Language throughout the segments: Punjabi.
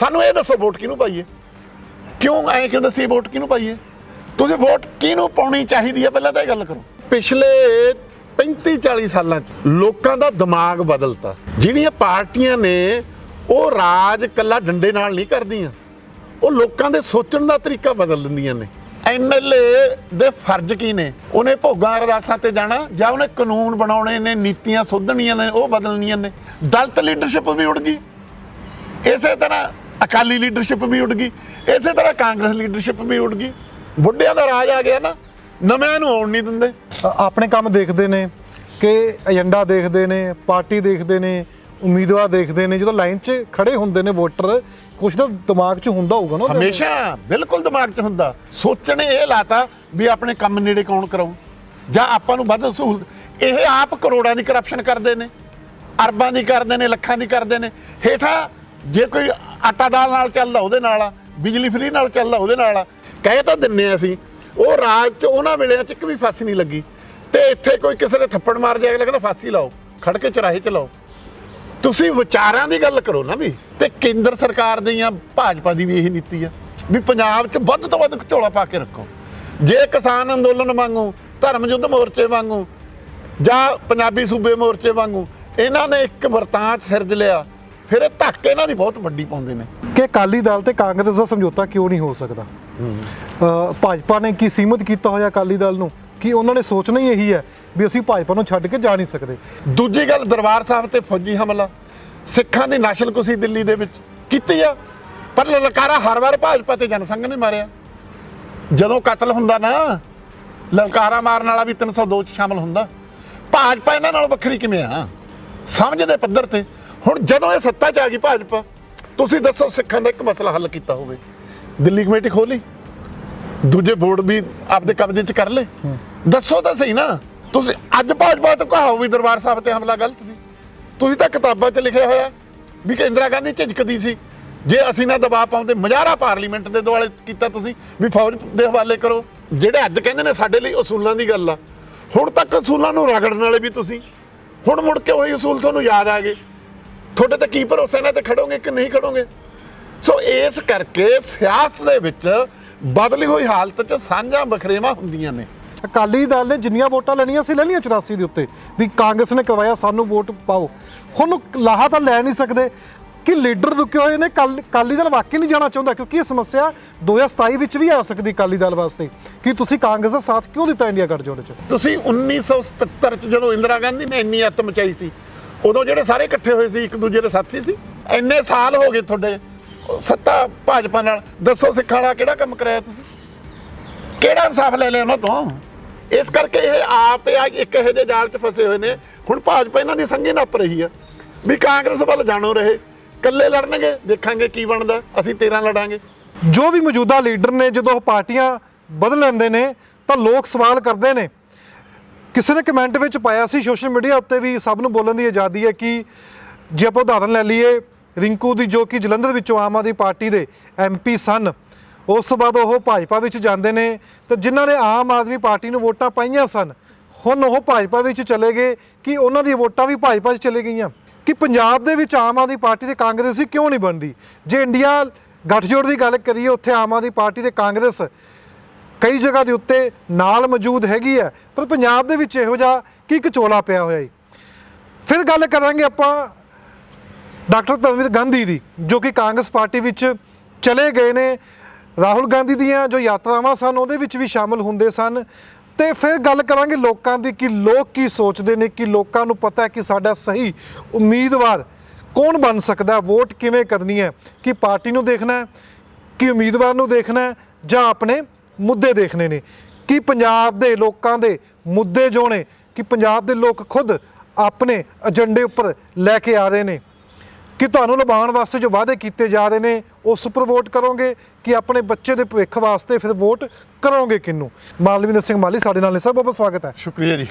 ਸਾਨੂੰ ਇਹ ਦੱਸੋ ਵੋਟ ਕਿਹਨੂੰ ਪਾਈਏ? ਕਿਉਂ ਐਂ ਕਿਉਂ ਦੱਸੀ ਵੋਟ ਕਿਹਨੂੰ ਪਾਈਏ? ਤੁਸੀਂ ਵੋਟ ਕਿਹਨੂੰ ਪਾਉਣੀ ਚਾਹੀਦੀ ਹੈ? ਪਹਿਲਾਂ ਤਾਂ ਇਹ ਗੱਲ ਕਰੋ। ਪਿਛਲੇ 35 40 ਸਾਲਾਂ 'ਚ ਲੋਕਾਂ ਦਾ ਦਿਮਾਗ ਬਦਲਤਾ। ਜਿਹੜੀਆਂ ਪਾਰਟੀਆਂ ਨੇ, ਉਹ ਰਾਜ ਕੱਲਾ ਡੰਡੇ ਨਾਲ ਨਹੀਂ ਕਰਦੀਆਂ। ਉਹ ਲੋਕਾਂ ਦੇ ਸੋਚਣ ਦਾ ਤਰੀਕਾ ਬਦਲ ਦਿੰਦੀਆਂ ਨੇ। ਐਮਐਲਏ ਦੇ ਫਰਜ਼ ਕੀ ਨੇ? ਉਹਨੇ ਭੋਗਾਂ ਅਰਦਾਸਾਂ ਤੇ ਜਾਣਾ, ਜਾਂ ਉਹਨੇ ਕਾਨੂੰਨ ਬਣਾਉਣੇ ਨੇ, ਨੀਤੀਆਂ ਸੋਧਣੀਆਂ ਨੇ, ਉਹ ਬਦਲਣੀਆਂ ਨੇ। ਦਲਤ ਲੀਡਰਸ਼ਿਪ ਵੀ ਉੜ ਗਈ। ਇਸੇ ਤਰ੍ਹਾਂ ਅਕਾਲੀ ਲੀਡਰਸ਼ਿਪ ਵੀ ਉੱਡ ਗਈ। ਇਸੇ ਤਰ੍ਹਾਂ ਕਾਂਗਰਸ ਲੀਡਰਸ਼ਿਪ ਵੀ ਉੱਡ ਗਈ। ਬੁੱਢਿਆਂ ਦਾ ਰਾਜ ਆ ਗਿਆ ਨਾ ਨਵਿਆਂ ਨੂੰ ਆਉਣ ਨਹੀਂ ਦਿੰਦੇ। ਆਪਣੇ ਕੰਮ ਦੇਖਦੇ ਨੇ ਕਿ ਏਜੰਡਾ ਦੇਖਦੇ ਨੇ ਪਾਰਟੀ ਦੇਖਦੇ ਨੇ ਉਮੀਦਵਾਰ ਦੇਖਦੇ ਨੇ। ਜਦੋਂ ਲਾਈਨ 'ਚ ਖੜੇ ਹੁੰਦੇ ਨੇ ਵੋਟਰ ਕੁਛ ਤਾਂ ਦਿਮਾਗ 'ਚ ਹੁੰਦਾ ਹੋਊਗਾ ਨਾ। ਹਮੇਸ਼ਾ ਬਿਲਕੁਲ ਦਿਮਾਗ 'ਚ ਹੁੰਦਾ। ਸੋਚਣੇ ਇਹ ਲਾਤਾ ਵੀ ਆਪਣੇ ਕੰਮ ਨੇੜੇ ਕੌਣ ਕਰਾਉ ਜਾਂ ਆਪਾਂ ਨੂੰ ਵੱਧ ਸਹੂਲਤ ਇਹ ਆਪ ਕਰੋੜਾਂ ਦੀ ਕਰਪਸ਼ਨ ਕਰਦੇ ਨੇ। ਅਰਬਾਂ ਦੀ ਕਰਦੇ ਨੇ ਲੱਖਾਂ ਦੀ ਕਰਦੇ ਨੇ। ਹੇਠਾਂ ਜੇ ਕੋਈ ਆਟਾ ਦਾਲ ਨਾਲ ਚੱਲਦਾ ਉਹਦੇ ਨਾਲ ਆ, ਬਿਜਲੀ ਫਰੀ ਨਾਲ ਚੱਲਦਾ ਉਹਦੇ ਨਾਲ ਆ। ਕਹਿ ਤਾਂ ਦਿੰਨੇ ਆ ਅਸੀਂ, ਉਹ ਰਾਜ 'ਚ ਉਹਨਾਂ ਵੇਲਿਆਂ 'ਚ ਇੱਕ ਵੀ ਫਾਂਸੀ ਨਹੀਂ ਲੱਗੀ। ਤੇ ਇੱਥੇ ਕੋਈ ਕਿਸੇ ਦੇ ਥੱਪੜ ਮਾਰ ਜਾਏ ਅਗਲਾ ਕਹਿੰਦਾ ਫਾਂਸੀ ਲਾਓ ਖੜ ਕੇ ਚਰਾਹੇ 'ਚ ਲਾਓ। ਤੁਸੀਂ ਵਿਚਾਰਾਂ ਦੀ ਗੱਲ ਕਰੋ ਨਾ ਵੀ, ਤੇ ਕੇਂਦਰ ਸਰਕਾਰ ਦੀ ਜਾਂ ਭਾਜਪਾ ਦੀ ਵੀ ਇਹੀ ਨੀਤੀ ਆ, ਵੀ ਪੰਜਾਬ 'ਚ ਵੱਧ ਤੋਂ ਵੱਧ ਝੋਲਾ ਪਾ ਕੇ ਰੱਖੋ। ਜੇ ਕਿਸਾਨ ਅੰਦੋਲਨ ਵਾਂਗੂ, ਧਰਮ ਯੁੱਧ ਮੋਰਚੇ ਵਾਂਗੂ, ਜਾਂ ਪੰਜਾਬੀ ਸੂਬੇ ਮੋਰਚੇ ਵਾਂਗੂ, ਇਹਨਾਂ ਨੇ ਇੱਕ ਵਰਤਾਂਤ ਸਿਰਜ ਲਿਆ ਫਿਰ ਇਹ ਧੱਕ ਇਹਨਾਂ ਦੀ ਬਹੁਤ ਵੱਡੀ ਪਾਉਂਦੇ ਨੇ। ਕਿ ਅਕਾਲੀ ਦਲ ਤੇ ਕਾਂਗਰਸ ਦਾ ਸਮਝੌਤਾ ਕਿਉਂ ਨਹੀਂ ਹੋ ਸਕਦਾ? ਅ, ਭਾਜਪਾ ਨੇ ਕੀ ਸੀਮਤ ਕੀਤਾ ਹੋਇਆ ਅਕਾਲੀ ਦਲ ਨੂੰ? ਕਿ ਉਹਨਾਂ ਨੇ ਸੋਚਣਾ ਹੀ ਇਹੀ ਹੈ ਵੀ ਅਸੀਂ ਭਾਜਪਾ ਨੂੰ ਛੱਡ ਕੇ ਜਾ ਨਹੀਂ ਸਕਦੇ? ਦੂਜੀ ਗੱਲ ਦਰਬਾਰ ਸਾਹਿਬ ਤੇ ਫੌਜੀ ਹਮਲਾ। ਸਿੱਖਾਂ ਦੀ ਨਸ਼ਲਕੁਸ਼ੀ ਦਿੱਲੀ ਦੇ ਵਿੱਚ ਕੀਤੀ ਆ। ਪਰ ਲਲਕਾਰਾ ਹਰ ਵਾਰ ਭਾਜਪਾ ਤੇ ਜਨਸੰਘ ਨੇ ਮਾਰਿਆ। ਜਦੋਂ ਕਤਲ ਹੁੰਦਾ ਨਾ ਲਲਕਾਰਾ ਮਾਰਨ ਵਾਲਾ ਵੀ 302 ਚ ਸ਼ਾਮਲ ਹੁੰਦਾ। ਭਾਜਪਾ ਇਹਨਾਂ ਨਾਲ ਵੱਖਰੀ ਕਿਵੇਂ ਆ? ਸਮਝ ਦੇ ਪੱਧਰ ਤੇ। ਹੁਣ ਜਦੋਂ ਇਹ ਸੱਤਾ 'ਚ ਆ ਗਈ ਭਾਜਪਾ ਤੁਸੀਂ ਦੱਸੋ ਸਿੱਖਾਂ ਦਾ ਇੱਕ ਮਸਲਾ ਹੱਲ ਕੀਤਾ ਹੋਵੇ। ਦਿੱਲੀ ਕਮੇਟੀ ਖੋਲੀ ਦੂਜੇ ਬੋਰਡ ਵੀ ਆਪਦੇ ਕਬਜ਼ੇ 'ਚ ਕਰ ਲਏ। ਦੱਸੋ ਤਾਂ ਸਹੀ ਨਾ ਤੁਸੀਂ ਅੱਜ ਭਾਜਪਾ ਤੋਂ ਕਹਾਓ ਵੀ ਦਰਬਾਰ ਸਾਹਿਬ ਤੇ ਹਮਲਾ ਗਲਤ ਸੀ। ਤੁਸੀਂ ਤਾਂ ਕਿਤਾਬਾਂ 'ਚ ਲਿਖਿਆ ਹੋਇਆ ਵੀ ਕਿ ਇੰਦਰਾ ਗਾਂਧੀ ਝਿਜਕਦੀ ਸੀ। ਜੇ ਅਸੀਂ ਨਾ ਦਬਾਅ ਪਾਉਂਦੇ ਮਜ਼ਾਰਾ ਪਾਰਲੀਮੈਂਟ ਦੇ ਦੁਆਲੇ ਕੀਤਾ ਤੁਸੀਂ ਵੀ ਫੌਜ ਦੇ ਹਵਾਲੇ ਕਰੋ। ਜਿਹੜੇ ਅੱਜ ਕਹਿੰਦੇ ਨੇ ਸਾਡੇ ਲਈ ਅਸੂਲਾਂ ਦੀ ਗੱਲ ਆ। ਹੁਣ ਤੱਕ ਅਸੂਲਾਂ ਨੂੰ ਰਗੜਨ ਵਾਲੇ ਵੀ ਤੁਸੀਂ। ਹੁਣ ਮੁੜ ਕੇ ਉਹੀ ਅਸੂਲ ਤੁਹਾਨੂੰ ਯਾਦ ਆ ਗਏ। ਤੁਹਾਡੇ ਤੇ ਕੀ ਭਰੋਸਾ ਇਹਨਾਂ ਤੇ ਖੜੋਗੇ ਕਿ ਨਹੀਂ ਖੜੋਗੇ? ਸੋ ਇਸ ਕਰਕੇ ਸਿਆਸਤ ਦੇ ਵਿੱਚ ਬਦਲੀ ਹੋਈ ਹਾਲਤ 'ਚ ਸਾਂਝਾਂ ਬਖਰੇਵਾਂ ਹੁੰਦੀਆਂ ਨੇ। ਅਕਾਲੀ ਦਲ ਨੇ ਜਿੰਨੀਆਂ ਵੋਟਾਂ ਲੈਣੀਆਂ ਸੀ ਲੈ ਲਈਆਂ 84 ਦੇ ਉੱਤੇ। ਵੀ ਕਾਂਗਰਸ ਨੇ ਕਰਵਾਇਆ ਸਾਨੂੰ ਵੋਟ ਪਾਓ। ਹੁਣ ਲਾਹਾ ਤਾਂ ਲੈ ਨਹੀਂ ਸਕਦੇ। ਕਿ ਲੀਡਰ ਰੁਕੇ ਹੋਏ ਨੇ ਕੱਲ ਅਕਾਲੀ ਦਲ ਵਾਕਈ ਨਹੀਂ ਜਾਣਾ ਚਾਹੁੰਦਾ ਕਿਉਂਕਿ ਇਹ ਸਮੱਸਿਆ 2027 ਵਿੱਚ ਵੀ ਆ ਸਕਦੀ ਅਕਾਲੀ ਦਲ ਵਾਸਤੇ। ਕਿ ਤੁਸੀਂ ਕਾਂਗਰਸ ਦਾ ਸਾਥ ਕਿਉਂ ਦਿੱਤਾ ਇੰਡੀਆ ਗੱਠਜੋੜ 'ਚ? ਤੁਸੀਂ 1977 ਚ ਜਦੋਂ ਇੰਦਰਾ ਗਾਂਧੀ ਨੇ ਇੰਨੀ ਅੱਤ ਮਚਾਈ ਸੀ ਉਦੋਂ ਜਿਹੜੇ ਸਾਰੇ ਇਕੱਠੇ ਹੋਏ ਸੀ, ਇੱਕ ਦੂਜੇ ਦੇ ਸਾਥੀ ਸੀ। ਇੰਨੇ ਸਾਲ ਹੋ ਗਏ ਤੁਹਾਡੇ ਸੱਤਾ ਭਾਜਪਾ ਨਾਲ। ਦੱਸੋ ਸਿੱਖਾਂ ਵਾਲਾ ਕਿਹੜਾ ਕੰਮ ਕਰਾਇਆ ਤੁਸੀਂ? ਕਿਹੜਾ ਇਨਸਾਫ ਲੈ ਲਿਆ ਉਹਨਾਂ ਤੋਂ? ਇਸ ਕਰਕੇ ਇਹ ਆਪ ਇੱਕ ਇਹੋ ਜਿਹੇ ਜਾਲ 'ਚ ਫਸੇ ਹੋਏ ਨੇ। ਹੁਣ ਭਾਜਪਾ ਇਹਨਾਂ ਦੀ ਸੰਗੀ ਨੱਪ ਰਹੀ ਆ। ਵੀ ਕਾਂਗਰਸ ਵੱਲ ਜਾਣੋ ਰਹੇ। ਇਕੱਲੇ ਲੜਨਗੇ, ਦੇਖਾਂਗੇ ਕੀ ਬਣਦਾ। ਅਸੀਂ 13 ਲੜਾਂਗੇ। ਜੋ ਵੀ ਮੌਜੂਦਾ ਲੀਡਰ ਨੇ, ਜਦੋਂ ਉਹ ਪਾਰਟੀਆਂ ਬਦਲ ਲੈਂਦੇ ਨੇ, ਤਾਂ ਲੋਕ ਸਵਾਲ ਕਰਦੇ ਨੇ ਕਿਸੇ ਨੇ ਕਮੈਂਟ ਵਿੱਚ ਪਾਇਆ ਸੀ ਸੋਸ਼ਲ ਮੀਡੀਆ ਉੱਤੇ ਵੀ ਸਭ ਨੂੰ ਬੋਲਣ ਦੀ ਆਜ਼ਾਦੀ ਹੈ ਕਿ ਜੇ ਆਪਾਂ ਉਦਾਹਰਨ ਲੈ ਲਈਏ, ਰਿੰਕੂ ਦੀ ਜੋ ਕਿ ਜਲੰਧਰ ਵਿੱਚੋਂ ਆਮ ਆਦਮੀ ਪਾਰਟੀ ਦੇ ਐਮਪੀ ਸਨ, ਉਸ ਤੋਂ ਬਾਅਦ ਉਹ ਭਾਜਪਾ ਵਿੱਚ ਜਾਂਦੇ ਨੇ ਤੇ ਜਿਨ੍ਹਾਂ ਨੇ ਆਮ ਆਦਮੀ ਪਾਰਟੀ ਨੂੰ ਵੋਟਾਂ ਪਾਈਆਂ ਸਨ, ਹੁਣ ਉਹ ਭਾਜਪਾ ਵਿੱਚ ਚਲੇ ਗਏ ਕਿ ਉਹਨਾਂ ਦੀਆਂ ਵੋਟਾਂ ਵੀ ਭਾਜਪਾ 'ਚ ਚਲੇ ਗਈਆਂ। ਕਿ ਪੰਜਾਬ ਦੇ ਵਿੱਚ ਆਮ ਆਦਮੀ ਪਾਰਟੀ ਤੇ ਕਾਂਗਰਸ ਹੀ ਕਿਉਂ ਨਹੀਂ ਬਣਦੀ? ਜੇ ਇੰਡੀਆ ਗੱਠਜੋੜ ਦੀ ਗੱਲ ਕਰੀਏ, ਉੱਥੇ ਆਮ ਆਦਮੀ ਪਾਰਟੀ ਤੇ ਕਾਂਗਰਸ ਕਈ ਜਗ੍ਹਾ ਦੇ ਉੱਤੇ ਨਾਲ ਮੌਜੂਦ ਹੈਗੀ ਹੈ ਪਰ ਪੰਜਾਬ ਦੇ ਵਿੱਚ ਇਹੋ ਜਿਹਾ ਕੀ ਕਚੋਲਾ ਪਿਆ ਹੋਇਆ ਹੈ ਫਿਰ ਗੱਲ ਕਰਾਂਗੇ ਆਪਾਂ ਡਾਕਟਰ ਧਰਮਵੀਰ ਗਾਂਧੀ ਦੀ ਜੋ ਕਿ ਕਾਂਗਰਸ ਪਾਰਟੀ ਵਿੱਚ ਚਲੇ ਗਏ ਨੇ। ਰਾਹੁਲ ਗਾਂਧੀ ਦੀਆਂ ਜੋ ਯਾਤਰਾਵਾਂ ਸਨ ਉਹਦੇ ਵਿੱਚ ਵੀ ਸ਼ਾਮਲ ਹੁੰਦੇ ਸਨ। ਤੇ ਫਿਰ ਗੱਲ ਕਰਾਂਗੇ ਲੋਕਾਂ ਦੀ ਕਿ ਲੋਕ ਕੀ ਸੋਚਦੇ ਨੇ ਕਿ ਲੋਕਾਂ ਨੂੰ ਪਤਾ ਹੈ ਕਿ ਸਾਡਾ ਸਹੀ ਉਮੀਦਵਾਰ ਕੌਣ ਬਣ ਸਕਦਾ ਹੈ, ਵੋਟ ਕਿਵੇਂ ਕਰਨੀ ਹੈ ਕਿ ਪਾਰਟੀ ਨੂੰ ਦੇਖਣਾ ਹੈ ਕਿ ਉਮੀਦਵਾਰ ਨੂੰ ਦੇਖਣਾ ਹੈ ਜਾਂ ਆਪਣੇ ਮੁੱਦੇ ਦੇਖਣੇ ਨੇ ਕਿ ਪੰਜਾਬ ਦੇ ਲੋਕਾਂ ਦੇ ਮੁੱਦੇ ਜੋ ਨੇ ਕਿ ਪੰਜਾਬ ਦੇ ਲੋਕ ਖੁਦ ਆਪਣੇ ਏਜੰਡੇ ਉੱਪਰ ਲੈ ਕੇ ਆ ਰਹੇ ਨੇ। ਕਿ ਤੁਹਾਨੂੰ ਲੁਭਾਉਣ ਵਾਸਤੇ ਜੋ ਵਾਅਦੇ ਕੀਤੇ ਜਾ ਰਹੇ ਨੇ ਉਸ ਉੱਪਰ ਵੋਟ ਕਰੋਗੇ ਕਿ ਆਪਣੇ ਬੱਚੇ ਦੇ ਭਵਿੱਖ ਵਾਸਤੇ ਫਿਰ ਵੋਟ ਕਰੋਗੇ ਕਿਹਨੂੰ? ਮਾਲਵਿੰਦਰ ਸਿੰਘ ਮਾਲੀ ਸਾਡੇ ਨਾਲ ਨੇ ਸਰ ਬਹੁਤ ਸਵਾਗਤ ਹੈ। ਸ਼ੁਕਰੀਆ ਜੀ।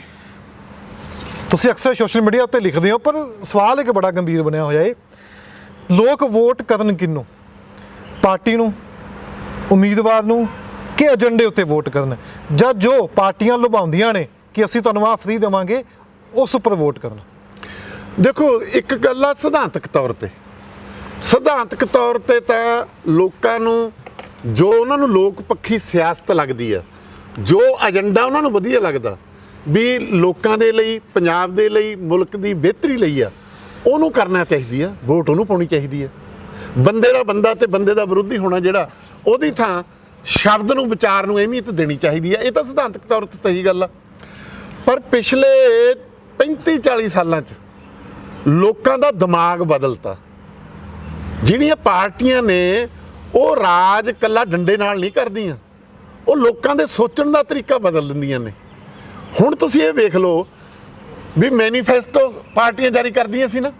ਤੁਸੀਂ ਅਕਸਰ ਸੋਸ਼ਲ ਮੀਡੀਆ ਉੱਤੇ ਲਿਖਦੇ ਹੋ ਪਰ ਸਵਾਲ ਇੱਕ ਬੜਾ ਗੰਭੀਰ ਬਣਿਆ ਹੋਇਆ ਏ। ਲੋਕ ਵੋਟ ਕਰਨ ਕਿਹਨੂੰ? ਪਾਰਟੀ ਨੂੰ ਉਮੀਦਵਾਰ ਨੂੰ ਕਿ ਏਜੰਡੇ ਉੱਤੇ ਵੋਟ ਕਰਨ। ਜਾਂ ਜੋ ਪਾਰਟੀਆਂ ਲੁਭਾਉਂਦੀਆਂ ਨੇ ਕਿ ਅਸੀਂ ਤੁਹਾਨੂੰ ਆਹ ਫ੍ਰੀ ਦੇਵਾਂਗੇ, ਉਸ ਉੱਪਰ ਵੋਟ ਕਰਨ। ਦੇਖੋ, ਇੱਕ ਗੱਲ ਆ ਸਿਧਾਂਤਕ ਤੌਰ ਤੇ। ਸਿਧਾਂਤਕ ਤੌਰ ਤੇ ਤਾਂ ਲੋਕਾਂ ਨੂੰ, ਜੋ ਉਹਨਾਂ ਨੂੰ ਲੋਕ ਪੱਖੀ ਸਿਆਸਤ ਲੱਗਦੀ ਆ, ਜੋ ਏਜੰਡਾ ਉਹਨਾਂ ਨੂੰ ਵਧੀਆ ਲੱਗਦਾ, ਵੀ ਲੋਕਾਂ ਦੇ ਲਈ, ਪੰਜਾਬ ਦੇ ਲਈ, ਮੁਲਕ ਦੀ ਬਿਹਤਰੀ ਲਈ ਆ, ਉਹਨੂੰ ਕਰਨਾ ਚਾਹੀਦੀ ਆ, ਵੋਟ ਉਹਨੂੰ ਪਾਉਣੀ ਚਾਹੀਦੀ ਆ। ਬੰਦੇ ਦਾ ਬੰਦਾ ਤੇ ਬੰਦੇ ਦਾ ਵਿਰੋਧੀ ਹੋਣਾ ਜਿਹੜਾ, ਉਹਦੀ ਥਾਂ ਸ਼ਬਦ ਨੂੰ, ਵਿਚਾਰ ਨੂੰ ਅਹਿਮੀਅਤ ਦੇਣੀ ਚਾਹੀਦੀ ਹੈ। ਇਹ ਤਾਂ ਸਿਧਾਂਤਕ ਤੌਰ ਤੇ ਸਹੀ ਗੱਲ ਆ। ਪਰ ਪਿਛਲੇ 35 40 ਸਾਲਾਂ 'ਚ ਲੋਕਾਂ ਦਾ ਦਿਮਾਗ ਬਦਲਤਾ। ਜਿਹੜੀਆਂ ਪਾਰਟੀਆਂ ਨੇ, ਉਹ ਰਾਜ ਕੱਲਾ ਡੰਡੇ ਨਾਲ ਨਹੀਂ ਕਰਦੀਆਂ। ਉਹ ਲੋਕਾਂ ਦੇ ਸੋਚਣ ਦਾ ਤਰੀਕਾ ਬਦਲ ਦਿੰਦੀਆਂ ਨੇ। ਹੁਣ ਤੁਸੀਂ ਇਹ ਵੇਖ ਲਓ ਵੀ ਮੈਨੀਫੈਸਟੋ ਪਾਰਟੀਆਂ ਜਾਰੀ ਕਰਦੀਆਂ ਸੀ ਨਾ।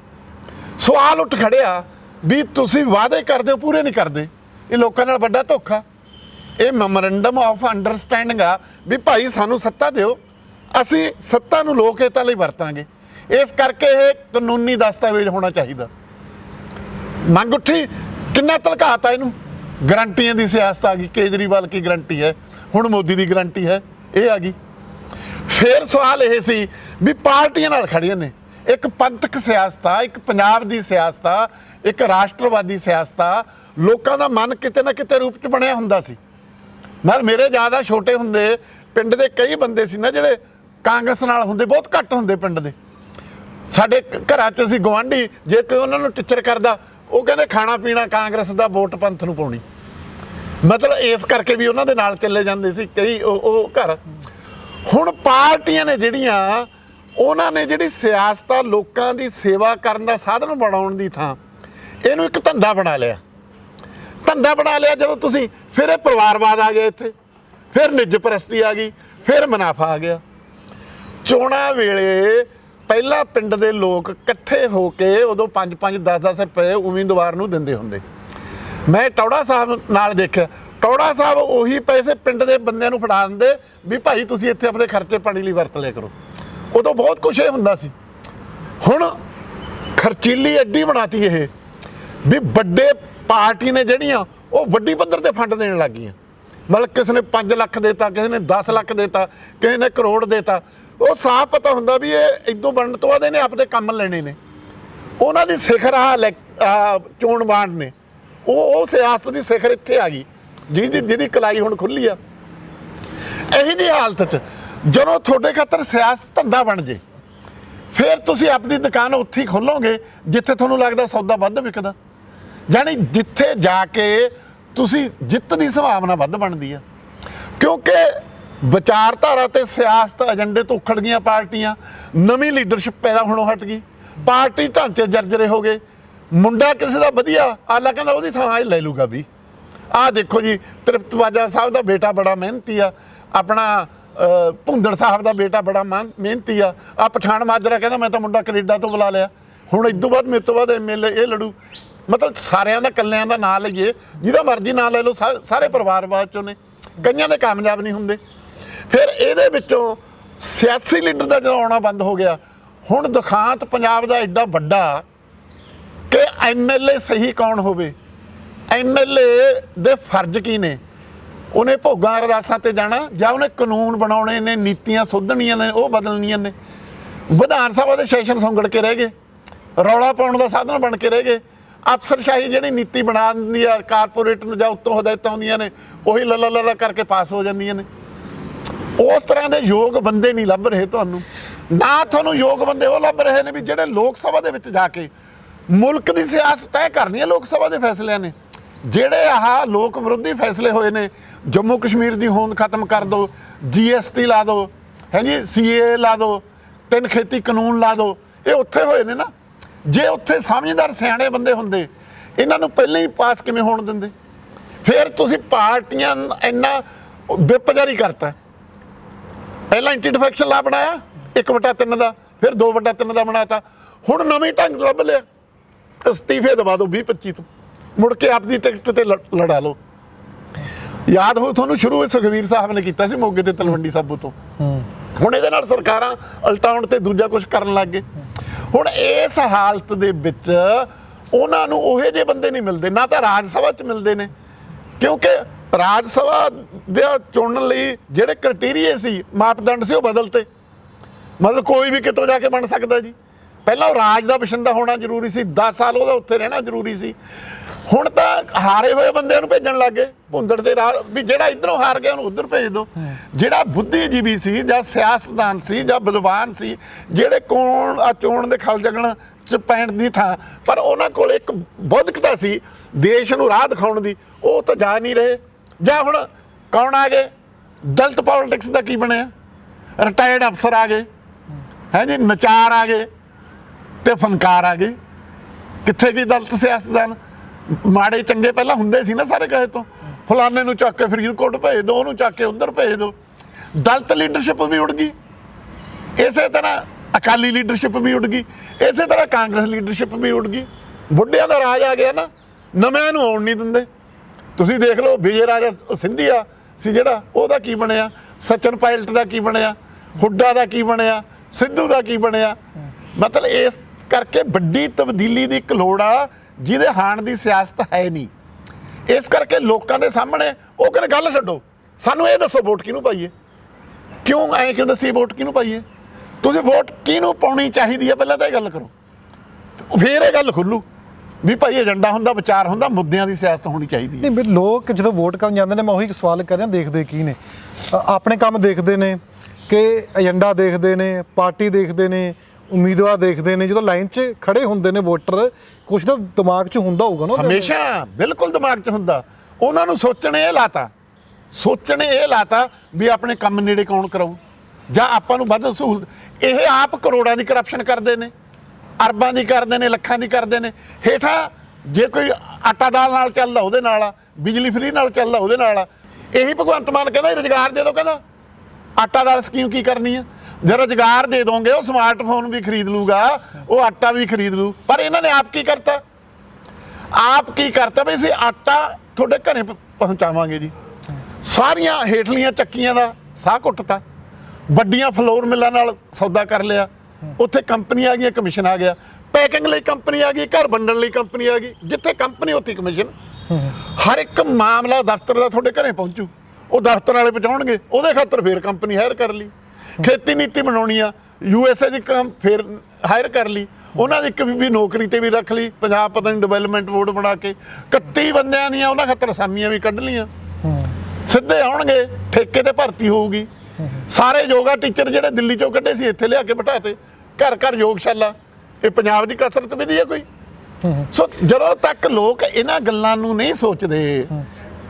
ਸਵਾਲ ਉੱਠ ਖੜਿਆ ਵੀ ਤੁਸੀਂ ਵਾਅਦੇ ਕਰਦੇ ਹੋ, ਪੂਰੇ ਨਹੀਂ ਕਰਦੇ। ਇਹ ਲੋਕਾਂ ਨਾਲ ਵੱਡਾ ਧੋਖਾ। ਇਹ ਮੈਮੋਰੈਂਡਮ ਆਫ ਅੰਡਰਸਟੈਂਡਿੰਗ ਆ ਵੀ ਭਾਈ ਸਾਨੂੰ ਸੱਤਾ ਦਿਓ। ਅਸੀਂ ਸੱਤਾ ਨੂੰ ਲੋਕ ਹਿੱਤਾਂ ਲਈ ਵਰਤਾਂਗੇ। ਇਸ ਕਰਕੇ ਇਹ ਕਾਨੂੰਨੀ ਦਸਤਾਵੇਜ਼ ਹੋਣਾ ਚਾਹੀਦਾ। ਮੰਗ ਉੱਠੀ, ਕਿੰਨਾ ਤਲਕਾਤਾ ਇਹਨੂੰ? ਗਰੰਟੀਆਂ ਦੀ ਸਿਆਸਤ ਆ ਗਈ, ਕੇਜਰੀਵਾਲ ਕੀ ਗਰੰਟੀ ਹੈ? ਹੁਣ ਮੋਦੀ ਦੀ ਗਰੰਟੀ ਹੈ, ਇਹ ਆ ਗਈ। ਫੇਰ ਸਵਾਲ ਇਹ ਸੀ ਵੀ ਪਾਰਟੀਆਂ ਨਾਲ ਖੜੀਆਂ ਨੇ। ਇੱਕ ਪੰਥਕ ਸਿਆਸਤ ਆ, ਇੱਕ ਪੰਜਾਬ ਦੀ ਸਿਆਸਤ ਆ, ਇੱਕ ਰਾਸ਼ਟਰਵਾਦੀ ਸਿਆਸਤ ਆ। ਲੋਕਾਂ ਦਾ ਮਨ ਕਿਤੇ ਨਾ ਕਿਤੇ ਰੂਪ ਚ ਬਣਿਆ ਹੁੰਦਾ ਸੀ। ਨਾਲ ਮੇਰੇ ਜ਼ਿਆਦਾ ਛੋਟੇ ਹੁੰਦੇ ਪਿੰਡ ਦੇ ਕਈ ਬੰਦੇ ਸੀ ਨਾ ਜਿਹੜੇ ਕਾਂਗਰਸ ਨਾਲ ਹੁੰਦੇ, ਬਹੁਤ ਘੱਟ ਹੁੰਦੇ ਪਿੰਡ ਦੇ। ਸਾਡੇ ਘਰਾਂ 'ਚ ਅਸੀਂ ਗਵਾਂਢੀ ਜੇ ਕੋਈ ਉਹਨਾਂ ਨੂੰ ਟੀਚਰ ਕਰਦਾ, ਉਹ ਕਹਿੰਦੇ ਖਾਣਾ ਪੀਣਾ ਕਾਂਗਰਸ ਦਾ ਵੋਟ ਪੰਥ ਨੂੰ ਪਾਉਣੀ। ਮਤਲਬ ਇਸ ਕਰਕੇ ਵੀ ਉਹਨਾਂ ਦੇ ਨਾਲ ਚੱਲੇ ਜਾਂਦੇ ਸੀ ਕਈ ਉਹ ਉਹ ਘਰ। ਹੁਣ ਪਾਰਟੀਆਂ ਨੇ ਜਿਹੜੀਆਂ, ਉਹਨਾਂ ਨੇ ਜਿਹੜੀ ਸਿਆਸਤ ਆ ਲੋਕਾਂ ਦੀ ਸੇਵਾ ਕਰਨ ਦਾ ਸਾਧਨ ਬਣਾਉਣ ਦੀ ਥਾਂ, ਇਹਨੂੰ ਇੱਕ ਧੰਦਾ ਬਣਾ ਲਿਆ। ਧੰਦਾ ਬਣਾ ਲਿਆ ਜਦੋਂ ਤੁਸੀਂ ਫਿਰ ਇਹ ਪਰਿਵਾਰਵਾਦ ਆ ਗਿਆ ਇੱਥੇ। ਫਿਰ ਨਿੱਜ ਪ੍ਰਸਤੀ ਆ ਗਈ, ਫਿਰ ਮੁਨਾਫਾ ਆ ਗਿਆ। ਚੋਣਾਂ ਵੇਲੇ ਪਹਿਲਾਂ ਪਿੰਡ ਦੇ ਲੋਕ ਇਕੱਠੇ ਹੋ ਕੇ ਉਦੋਂ 5-5 10-10 ਰੁਪਏ ਉਮੀਦਵਾਰ ਨੂੰ ਦਿੰਦੇ ਹੁੰਦੇ। ਮੈਂ ਟੌੜਾ ਸਾਹਿਬ ਨਾਲ ਦੇਖਿਆ। ਟੌੜਾ ਸਾਹਿਬ ਉਹੀ ਪੈਸੇ ਪਿੰਡ ਦੇ ਬੰਦਿਆਂ ਨੂੰ ਫੜਾ ਦਿੰਦੇ ਵੀ ਭਾਈ ਤੁਸੀਂ ਇੱਥੇ ਆਪਣੇ ਖਰਚੇ ਪਾਣੀ ਲਈ ਵਰਤ ਲਿਆ ਕਰੋ। ਉਦੋਂ ਬਹੁਤ ਕੁਝ ਇਹ ਹੁੰਦਾ ਸੀ। ਹੁਣ ਖਰਚੀਲੀ ਐਡੀ ਬਣਾਤੀ ਇਹ ਵੀ ਵੱਡੇ ਪਾਰਟੀ ਨੇ ਜਿਹੜੀਆਂ ਉਹ ਵੱਡੀ ਪੱਧਰ ਤੇ ਫੰਡ ਦੇਣ ਲੱਗ ਗਈਆਂ। ਮਤਲਬ ਕਿਸੇ ਨੇ 5 ਲੱਖ ਦੇਤਾ, ਕਿਸੇ ਨੇ 10 ਲੱਖ ਦੇਤਾ, ਕਿਸੇ ਨੇ ਕਰੋੜ ਦੇਤਾ। ਉਹ ਸਾਫ਼ ਪਤਾ ਹੁੰਦਾ ਵੀ ਇਹ ਇਦੋਂ ਬਣਨ ਤੋਂ ਬਾਅਦ ਇਹਨੇ ਆਪਦੇ ਕੰਮ ਲੈਣੇ ਨੇ। ਉਹਨਾਂ ਦੀ ਸਿਖਰ ਆ ਇਲੈਕ- ਚੋਣ ਬਾਂਡ ਨੇ। ਉਹ ਉਹ ਸਿਆਸਤ ਦੀ ਸਿਖਰ ਇੱਥੇ ਆ ਗਈ। ਜਿਹਦੀ ਜਿਹਦੀ ਕਲਾਈ ਹੁਣ ਖੁੱਲੀ ਆ। ਇਹੀ ਦੀ ਹਾਲਤ 'ਚ ਜਦੋਂ ਤੁਹਾਡੇ ਖਾਤਰ ਸਿਆਸਤ ਧੰਦਾ ਬਣ ਜੇ, ਫਿਰ ਤੁਸੀਂ ਆਪਣੀ ਦੁਕਾਨ ਉੱਥੇ ਹੀ ਖੋਲੋਗੇ, ਜਿੱਥੇ ਤੁਹਾਨੂੰ ਲੱਗਦਾ ਸੌਦਾ ਵੱਧ ਵਿਕਦਾ। ਯਾਨੀ ਜਿੱਥੇ ਜਾ ਕੇ ਤੁਸੀਂ ਜਿੱਤ ਦੀ ਸੰਭਾਵਨਾ ਵੱਧ ਬਣਦੀ ਆ। ਕਿਉਂਕਿ ਵਿਚਾਰਧਾਰਾ ਤੇ ਸਿਆਸਤ ਏਜੰਡੇ ਤੋਂ ਉਖੜ ਗਈਆਂ ਪਾਰਟੀਆਂ ਨਵੀਂ ਲੀਡਰਸ਼ਿਪ ਪੈਦਾ ਹੋਣੋਂ ਹਟ ਗਈ। ਪਾਰਟੀ ਢਾਂਚੇ ਜਰਜਰੇ ਹੋ ਗਏ ਮੁੰਡਾ ਕਿਸੇ ਦਾ ਵਧੀਆ ਆਲਾ ਕਹਿੰਦਾ ਉਹਦੀ ਥਾਂ ਇਹ ਲੈ ਲੂਗਾ ਵੀ। ਆਹ ਦੇਖੋ ਜੀ ਤ੍ਰਿਪਤ ਬਾਜਾ ਸਾਹਿਬ ਦਾ ਬੇਟਾ ਬੜਾ ਮਿਹਨਤੀ ਆ। ਆਪਣਾ ਅਹ, ਭੁੰਦੜ ਸਾਹਿਬ ਦਾ ਬੇਟਾ ਬੜਾ ਮਿਹਨਤੀ ਆ। ਆ ਪਠਾਨ ਮਾਜਰਾ ਕਹਿੰਦਾ ਮੈਂ ਤਾਂ ਮੁੰਡਾ ਕੈਨੇਡਾ ਤੋਂ ਬੁਲਾ ਲਿਆ। ਹੁਣ ਇਸ ਤੋਂ ਬਾਅਦ ਮੇਰੇ ਤੋਂ ਬਾਅਦ ਐਮਐਲਏ ਇਹ ਲੜੂ। ਮਤਲਬ ਸਾਰਿਆਂ ਦਾ ਕੱਲਿਆਂ ਦਾ ਨਾਂ ਲਈਏ, ਜਿਹਦਾ ਮਰਜ਼ੀ ਨਾਂ ਲੈ ਲਓ ਸਾਰੇ ਪਰਿਵਾਰਵਾਦ ਚੋਂ ਨੇ। ਕਈਆਂ ਦੇ ਕਾਮਯਾਬ ਨਹੀਂ ਹੁੰਦੇ। ਫਿਰ ਇਹਦੇ ਵਿੱਚੋਂ ਸਿਆਸੀ ਲੀਡਰ ਦਾ ਜਦੋਂ ਆਉਣਾ ਬੰਦ ਹੋ ਗਿਆ, ਹੁਣ ਦੁਖਾਂਤ ਪੰਜਾਬ ਦਾ ਐਡਾ ਵੱਡਾ ਕਿ ਐਮਐਲਏ ਸਹੀ ਕੌਣ ਹੋਵੇ? ਐਮਐਲਏ ਦੇ ਫਰਜ਼ ਕੀ ਨੇ? ਉਹਨੇ ਭੋਗਾਂ ਅਰਦਾਸਾਂ ਤੇ ਜਾਣਾ, ਜਾਂ ਉਹਨੇ ਕਾਨੂੰਨ ਬਣਾਉਣੇ ਨੇ, ਨੀਤੀਆਂ ਸੋਧਣੀਆਂ ਨੇ, ਉਹ ਬਦਲਣੀਆਂ ਨੇ। ਵਿਧਾਨ ਸਭਾ ਦੇ ਸੈਸ਼ਨ ਸੁੰਗੜ ਕੇ ਰਹਿ ਗਏ। ਰੌਲਾ ਪਾਉਣ ਦਾ ਸਾਧਨ ਬਣ ਕੇ ਰਹਿ ਗਏ। ਅਫਸਰਸ਼ਾਹੀ ਜਿਹੜੀ ਨੀਤੀ ਬਣਾ ਦਿੰਦੀ ਆ, ਕਾਰਪੋਰੇਟ ਨੂੰ ਜਾਂ ਉੱਤੋਂ ਹਦਾਇਤਾਂ ਆਉਂਦੀਆਂ ਨੇ, ਉਹੀ ਲੱਲਾ ਲੱਲਾ ਕਰਕੇ ਪਾਸ ਹੋ ਜਾਂਦੀਆਂ ਨੇ। ਉਸ ਤਰ੍ਹਾਂ ਦੇ ਯੋਗ ਬੰਦੇ ਨਹੀਂ ਲੱਭ ਰਹੇ ਤੁਹਾਨੂੰ। ਨਾ ਤੁਹਾਨੂੰ ਯੋਗ ਬੰਦੇ ਉਹ ਲੱਭ ਰਹੇ ਨੇ ਵੀ ਜਿਹੜੇ ਲੋਕ ਸਭਾ ਦੇ ਵਿੱਚ ਜਾ ਕੇ ਮੁਲਕ ਦੀ ਸਿਆਸਤ ਤੈਅ ਕਰਨੀ ਹੈ ਲੋਕ ਸਭਾ ਦੇ ਫੈਸਲਿਆਂ ਨੇ। ਜਿਹੜੇ ਆਹ ਲੋਕ ਵਿਰੋਧੀ ਫੈਸਲੇ ਹੋਏ ਨੇ, ਜੰਮੂ ਕਸ਼ਮੀਰ ਦੀ ਹੋਂਦ ਖਤਮ ਕਰ ਦਿਓ ਜੀਐਸਟੀ ਲਾ ਦਿਓ ਹੈਂਜੀ ਜੀ ਸੀਏ ਲਾ ਦਿਓ ਤਿੰਨ ਖੇਤੀ ਕਾਨੂੰਨ ਲਾ ਦਿਓ ਇਹ ਉੱਥੇ ਹੋਏ ਨੇ ਨਾ। ਜੇ ਉੱਥੇ ਸਮਝਦਾਰ ਸਿਆਣੇ ਬੰਦੇ ਹੁੰਦੇ, ਇਹਨਾਂ ਨੂੰ ਪਹਿਲਾਂ ਹੀ ਪਾਸ ਕਿਵੇਂ ਹੋਣ ਦਿੰਦੇ? ਫਿਰ ਤੁਸੀਂ ਪਾਰਟੀਆਂ ਇੰਨਾ ਵਿਪ ਕਰਤਾ। ਪਹਿਲਾਂ ਐਂਟੀ ਲਾ ਬਣਾਇਆ 1/3 ਦਾ, ਫਿਰ 2/3 ਦਾ ਬਣਾਤਾ। ਹੁਣ ਨਵੀਂ ਢੰਗ ਲੱਭ ਲਿਆ। ਅਸਤੀਫੇ ਦਵਾ ਦਿਓ 20 25 ਤੋਂ। ਮੁੜ ਕੇ ਆਪਦੀ ਟਿਕਟ ਤੇ ਲ- ਲੜਾ ਲਓ। ਯਾਦ ਹੋ, ਤੁਹਾਨੂੰ ਸ਼ੁਰੂ ਵਿੱਚ ਸੁਖਵੀਰ ਸਾਹਿਬ ਨੇ ਕੀਤਾ ਸੀ ਮੋਗੇ ਤੇ ਤਲਵੰਡੀ ਸਾਬੋ ਤੋਂ। ਹੁਣ ਇਹਦੇ ਨਾਲ ਸਰਕਾਰਾਂ ਅਲਟਾਉਣ ਤੇ ਦੂਜਾ ਕੁਝ ਕਰਨ ਲੱਗ ਗਏ। ਹੁਣ ਇਸ ਹਾਲਤ ਦੇ ਵਿੱਚ ਉਹਨਾਂ ਨੂੰ ਉਹੇ ਜਿਹੇ ਬੰਦੇ ਨਹੀਂ ਮਿਲਦੇ, ਨਾ ਤਾਂ ਰਾਜ ਸਭਾ 'ਚ ਮਿਲਦੇ ਨੇ। ਕਿਉਂਕਿ ਰਾਜ ਸਭਾ ਦੇ ਚੁਣਨ ਲਈ ਜਿਹੜੇ ਕ੍ਰਾਈਟੇਰੀਆ ਸੀ, ਮਾਪਦੰਡ ਸੀ ਉਹ ਬਦਲਤੇ। ਮਤਲਬ ਕੋਈ ਵੀ ਕਿਤੋਂ ਜਾ ਕੇ ਬਣ ਸਕਦਾ ਜੀ। ਪਹਿਲਾਂ ਉਹ ਰਾਜ ਦਾ ਬਸ਼ਿੰਦਾ ਹੋਣਾ ਜ਼ਰੂਰੀ ਸੀ 10 ਸਾਲ ਉਹਦਾ ਉੱਥੇ ਰਹਿਣਾ ਜ਼ਰੂਰੀ ਸੀ। ਹੁਣ ਤਾਂ ਹਾਰੇ ਹੋਏ ਬੰਦਿਆਂ ਨੂੰ ਭੇਜਣ ਲੱਗੇ ਭੁੰਦੜ ਦੇ ਰਾਹ ਵੀ ਜਿਹੜਾ ਇਧਰੋਂ ਹਾਰ ਗਿਆ ਉਹਨੂੰ ਉਧਰ ਭੇਜ ਦਿਓ। ਜਿਹੜਾ ਬੁੱਧੀਜੀਵੀ ਸੀ ਜਾਂ ਸਿਆਸਤਦਾਨ ਸੀ ਜਾਂ ਵਿਦਵਾਨ ਸੀ ਜਿਹੜੇ ਕੋਣ ਆ ਚੋਣ ਦੇ ਖਲ ਜਗਣ ਚ ਪੈਣ ਦੀ ਥਾਂ ਪਰ ਉਹਨਾਂ ਕੋਲ ਇੱਕ ਬੌਧਿਕਤਾ ਸੀ ਦੇਸ਼ ਨੂੰ ਰਾਹ ਦਿਖਾਉਣ ਦੀ। ਉਹ ਤਾਂ ਜਾ ਨਹੀਂ ਰਹੇ। ਜਾਂ ਹੁਣ ਕੌਣ ਆ ਗਏ? ਦਲਤ ਪੋਲਿਟਿਕਸ ਦਾ ਕੀ ਬਣਿਆ? ਰਿਟਾਇਰਡ ਅਫਸਰ ਆ ਗਏ। ਹੈ ਜੀ? ਨਚਾਰ ਆ ਗਏ। ਤੇ ਫਨਕਾਰ ਆ ਗਏ। ਕਿੱਥੇ ਗਈ ਦਲਤ ਸਿਆਸਤਦਾਨ? ਮਾੜੇ ਚੰਗੇ ਪਹਿਲਾਂ ਹੁੰਦੇ ਸੀ ਨਾ ਸਾਰੇ ਕਹੇ ਤੋਂ। ਫਲਾਣੇ ਨੂੰ ਚੱਕ ਕੇ ਫਰੀਦਕੋਟ ਭੇਜ ਦਿਓ ਉਹਨੂੰ ਚੱਕ ਕੇ ਉਧਰ ਭੇਜ ਦਿਓ ਦਲਤ ਲੀਡਰਸ਼ਿਪ ਵੀ ਉੜ ਗਈ। ਇਸੇ ਤਰ੍ਹਾਂ ਅਕਾਲੀ ਲੀਡਰਸ਼ਿਪ ਵੀ ਉੱਡ ਗਈ। ਇਸੇ ਤਰ੍ਹਾਂ ਕਾਂਗਰਸ ਲੀਡਰਸ਼ਿਪ ਵੀ ਉੱਡ ਗਈ। ਬੁੱਢਿਆਂ ਦਾ ਰਾਜ ਆ ਗਿਆ ਨਾ, ਨਵਿਆਂ ਨੂੰ ਆਉਣ ਨਹੀਂ ਦਿੰਦੇ। ਤੁਸੀਂ ਦੇਖ ਲਓ, ਵਿਜੇ ਰਾਜਾ ਸਿੰਧੀਆ ਸੀ ਜਿਹੜਾ, ਉਹਦਾ ਕੀ ਬਣਿਆ? ਸਚਨ ਪਾਇਲਟ ਦਾ ਕੀ ਬਣਿਆ? ਹੁੱਡਾ ਦਾ ਕੀ ਬਣਿਆ? ਸਿੱਧੂ ਦਾ ਕੀ ਬਣਿਆ? ਮਤਲਬ ਇਸ ਕਰਕੇ ਵੱਡੀ ਤਬਦੀਲੀ ਦੀ ਇੱਕ ਲੋੜ ਆ। ਜਿਹਦੇ ਹਾਣ ਦੀ ਸਿਆਸਤ ਹੈ ਨਹੀਂ। ਇਸ ਕਰਕੇ ਲੋਕਾਂ ਦੇ ਸਾਹਮਣੇ ਉਹ ਕਹਿੰਦੇ, ਗੱਲ ਛੱਡੋ। ਸਾਨੂੰ ਇਹ ਦੱਸੋ ਵੋਟ ਕਿਹਨੂੰ ਪਾਈਏ? ਕਿਉਂ ਐਂ ਕਿਉਂ ਦੱਸੀ ਵੋਟ ਕਿਹਨੂੰ ਪਾਈਏ? ਤੁਸੀਂ ਵੋਟ ਕਿਹਨੂੰ ਪਾਉਣੀ ਚਾਹੀਦੀ ਹੈ? ਪਹਿਲਾਂ ਤਾਂ ਇਹ ਗੱਲ ਕਰੋ। ਫੇਰ ਇਹ ਗੱਲ ਖੁੱਲੂ ਵੀ ਭਾਈ ਏਜੰਡਾ ਹੁੰਦਾ, ਵਿਚਾਰ ਹੁੰਦਾ, ਮੁੱਦਿਆਂ ਦੀ ਸਿਆਸਤ ਹੋਣੀ ਚਾਹੀਦੀ ਹੈ। ਨਹੀਂ ਲੋਕ ਜਦੋਂ ਵੋਟ ਕਰਨ ਜਾਂਦੇ ਨੇ, ਮੈਂ ਉਹੀ ਸਵਾਲ ਕਰ ਰਿਹਾ, ਦੇਖਦੇ ਕੀ ਨੇ। ਆਪਣੇ ਕੰਮ ਦੇਖਦੇ ਨੇ ਕਿ ਏਜੰਡਾ ਦੇਖਦੇ ਨੇ, ਪਾਰਟੀ ਦੇਖਦੇ ਨੇ ਉਮੀਦਵਾਰ ਦੇਖਦੇ ਨੇ, ਜਦੋਂ ਲਾਈਨ 'ਚ ਖੜੇ ਹੁੰਦੇ ਨੇ ਵੋਟਰ, ਕੁਛ ਤਾਂ ਦਿਮਾਗ 'ਚ ਹੁੰਦਾ ਹੋਊਗਾ ਨਾ ਉਹਦੇ। ਹਮੇਸ਼ਾ, ਬਿਲਕੁਲ ਦਿਮਾਗ 'ਚ ਹੁੰਦਾ। ਉਹਨਾਂ ਨੂੰ ਸੋਚਣ ਇਹ ਲਾਤਾ। ਸੋਚਣ ਇਹ ਲਾਤਾ ਵੀ ਆਪਣੇ ਕੰਮ ਨੇੜੇ ਕੌਣ ਕਰਾਉ ਜਾਂ ਆਪਾਂ ਨੂੰ ਵੱਧ ਸਹੂਲਤ, ਇਹ ਆਪ ਕਰੋੜਾਂ ਦੀ ਕਰਪਸ਼ਨ ਕਰਦੇ ਨੇ, ਅਰਬਾਂ ਦੀ ਕਰਦੇ ਨੇ, ਲੱਖਾਂ ਦੀ ਕਰਦੇ ਨੇ। ਹੇਠਾਂ ਜੇ ਕੋਈ ਆਟਾ ਦਾਲ ਨਾਲ ਚੱਲਦਾ ਉਹਦੇ ਨਾਲ ਆ, ਬਿਜਲੀ ਫਰੀ ਨਾਲ ਚੱਲਦਾ ਉਹਦੇ ਨਾਲ ਆ। ਇਹੀ ਭਗਵੰਤ ਮਾਨ ਕਹਿੰਦਾ ਰੋਜ਼ਗਾਰ ਦੇ ਦਿਓ ਕਹਿੰਦਾ। ਆਟਾ ਦਾਲ ਸਕੀਮ ਕੀ ਕਰਨੀ ਆ? ਜੇ ਰੋਜ਼ਗਾਰ ਦੇ ਦੋਗੇ, ਉਹ ਸਮਾਰਟਫੋਨ ਵੀ ਖਰੀਦ ਲੂਗਾ, ਉਹ ਆਟਾ ਵੀ ਖਰੀਦ ਲੂ। ਪਰ ਇਹਨਾਂ ਨੇ ਆਪ ਕੀ ਕਰਤਾ? ਆਪ ਕੀ ਕਰਤਾ ਵੀ ਅਸੀਂ ਆਟਾ ਤੁਹਾਡੇ ਘਰੇ ਪਹੁੰਚਾਵਾਂਗੇ ਜੀ। ਸਾਰੀਆਂ ਹੇਠਲੀਆਂ ਚੱਕੀਆਂ ਦਾ ਸਾਹ ਘੁੱਟਤਾ। ਵੱਡੀਆਂ ਫਲੋਰ ਮਿੱਲਾਂ ਨਾਲ ਸੌਦਾ ਕਰ ਲਿਆ। ਉੱਥੇ ਕੰਪਨੀ ਆ ਗਈ ਕਮਿਸ਼ਨ ਆ ਗਿਆ। ਪੈਕਿੰਗ ਲਈ ਕੰਪਨੀ ਆ ਗਈ, ਘਰ ਵੰਡਣ ਲਈ ਕੰਪਨੀ ਆ ਗਈ। ਜਿੱਥੇ ਕੰਪਨੀ, ਉੱਥੇ ਕਮਿਸ਼ਨ ਹਰ ਇੱਕ ਮਾਮਲਾ ਦਫ਼ਤਰ ਦਾ ਤੁਹਾਡੇ ਘਰੇ ਪਹੁੰਚੂ। ਉਹ ਦਫ਼ਤਰ ਵਾਲੇ ਪਹੁੰਚਾਉਣਗੇ। ਉਹਦੇ ਖਾਤਰ ਫੇਰ ਕੰਪਨੀ ਹਾਇਰ ਕਰ ਲਈ। ਖੇਤੀ ਨੀਤੀ ਬਣਾਉਣੀ ਆ। ਯੂਐਸਏ ਦੀ ਕੰਮ ਫਿਰ ਹਾਇਰ ਕਰ ਲਈ। ਉਹਨਾਂ ਦੀ ਇੱਕ ਵੀ ਨੌਕਰੀ ਤੇ ਵੀ ਰੱਖ ਲਈ। ਪੰਜਾਬ ਪਤਾ ਨਹੀਂ ਡਿਵੈਲਪਮੈਂਟ ਬੋਰਡ ਬਣਾ ਕੇ। 31 ਬੰਦਿਆਂ ਦੀਆਂ ਉਹਨਾਂ ਖਾਤਰ ਅਸਾਮੀਆਂ ਵੀ ਕੱਢ ਲੀਆਂ ਸਿੱਧੇ ਆਉਣਗੇ, ਠੇਕੇ ਤੇ ਭਰਤੀ ਹੋਊਗੀ। ਸਾਰੇ ਯੋਗਾ ਟੀਚਰ ਜਿਹੜੇ ਦਿੱਲੀ ਚੋਂ ਕੱਢੇ ਸੀ, ਇੱਥੇ ਲਿਆ ਕੇ ਬਿਠਾਤੇ। ਘਰ ਘਰ ਯੋਗਸ਼ਾਲਾ। ਇਹ ਪੰਜਾਬ ਦੀ ਕਸਰਤ ਵਿਧੀ ਹੈ ਕੋਈ। ਸੋ ਜਦੋਂ ਤੱਕ ਲੋਕ ਇਹਨਾਂ ਗੱਲਾਂ ਨੂੰ ਨਹੀਂ ਸੋਚਦੇ,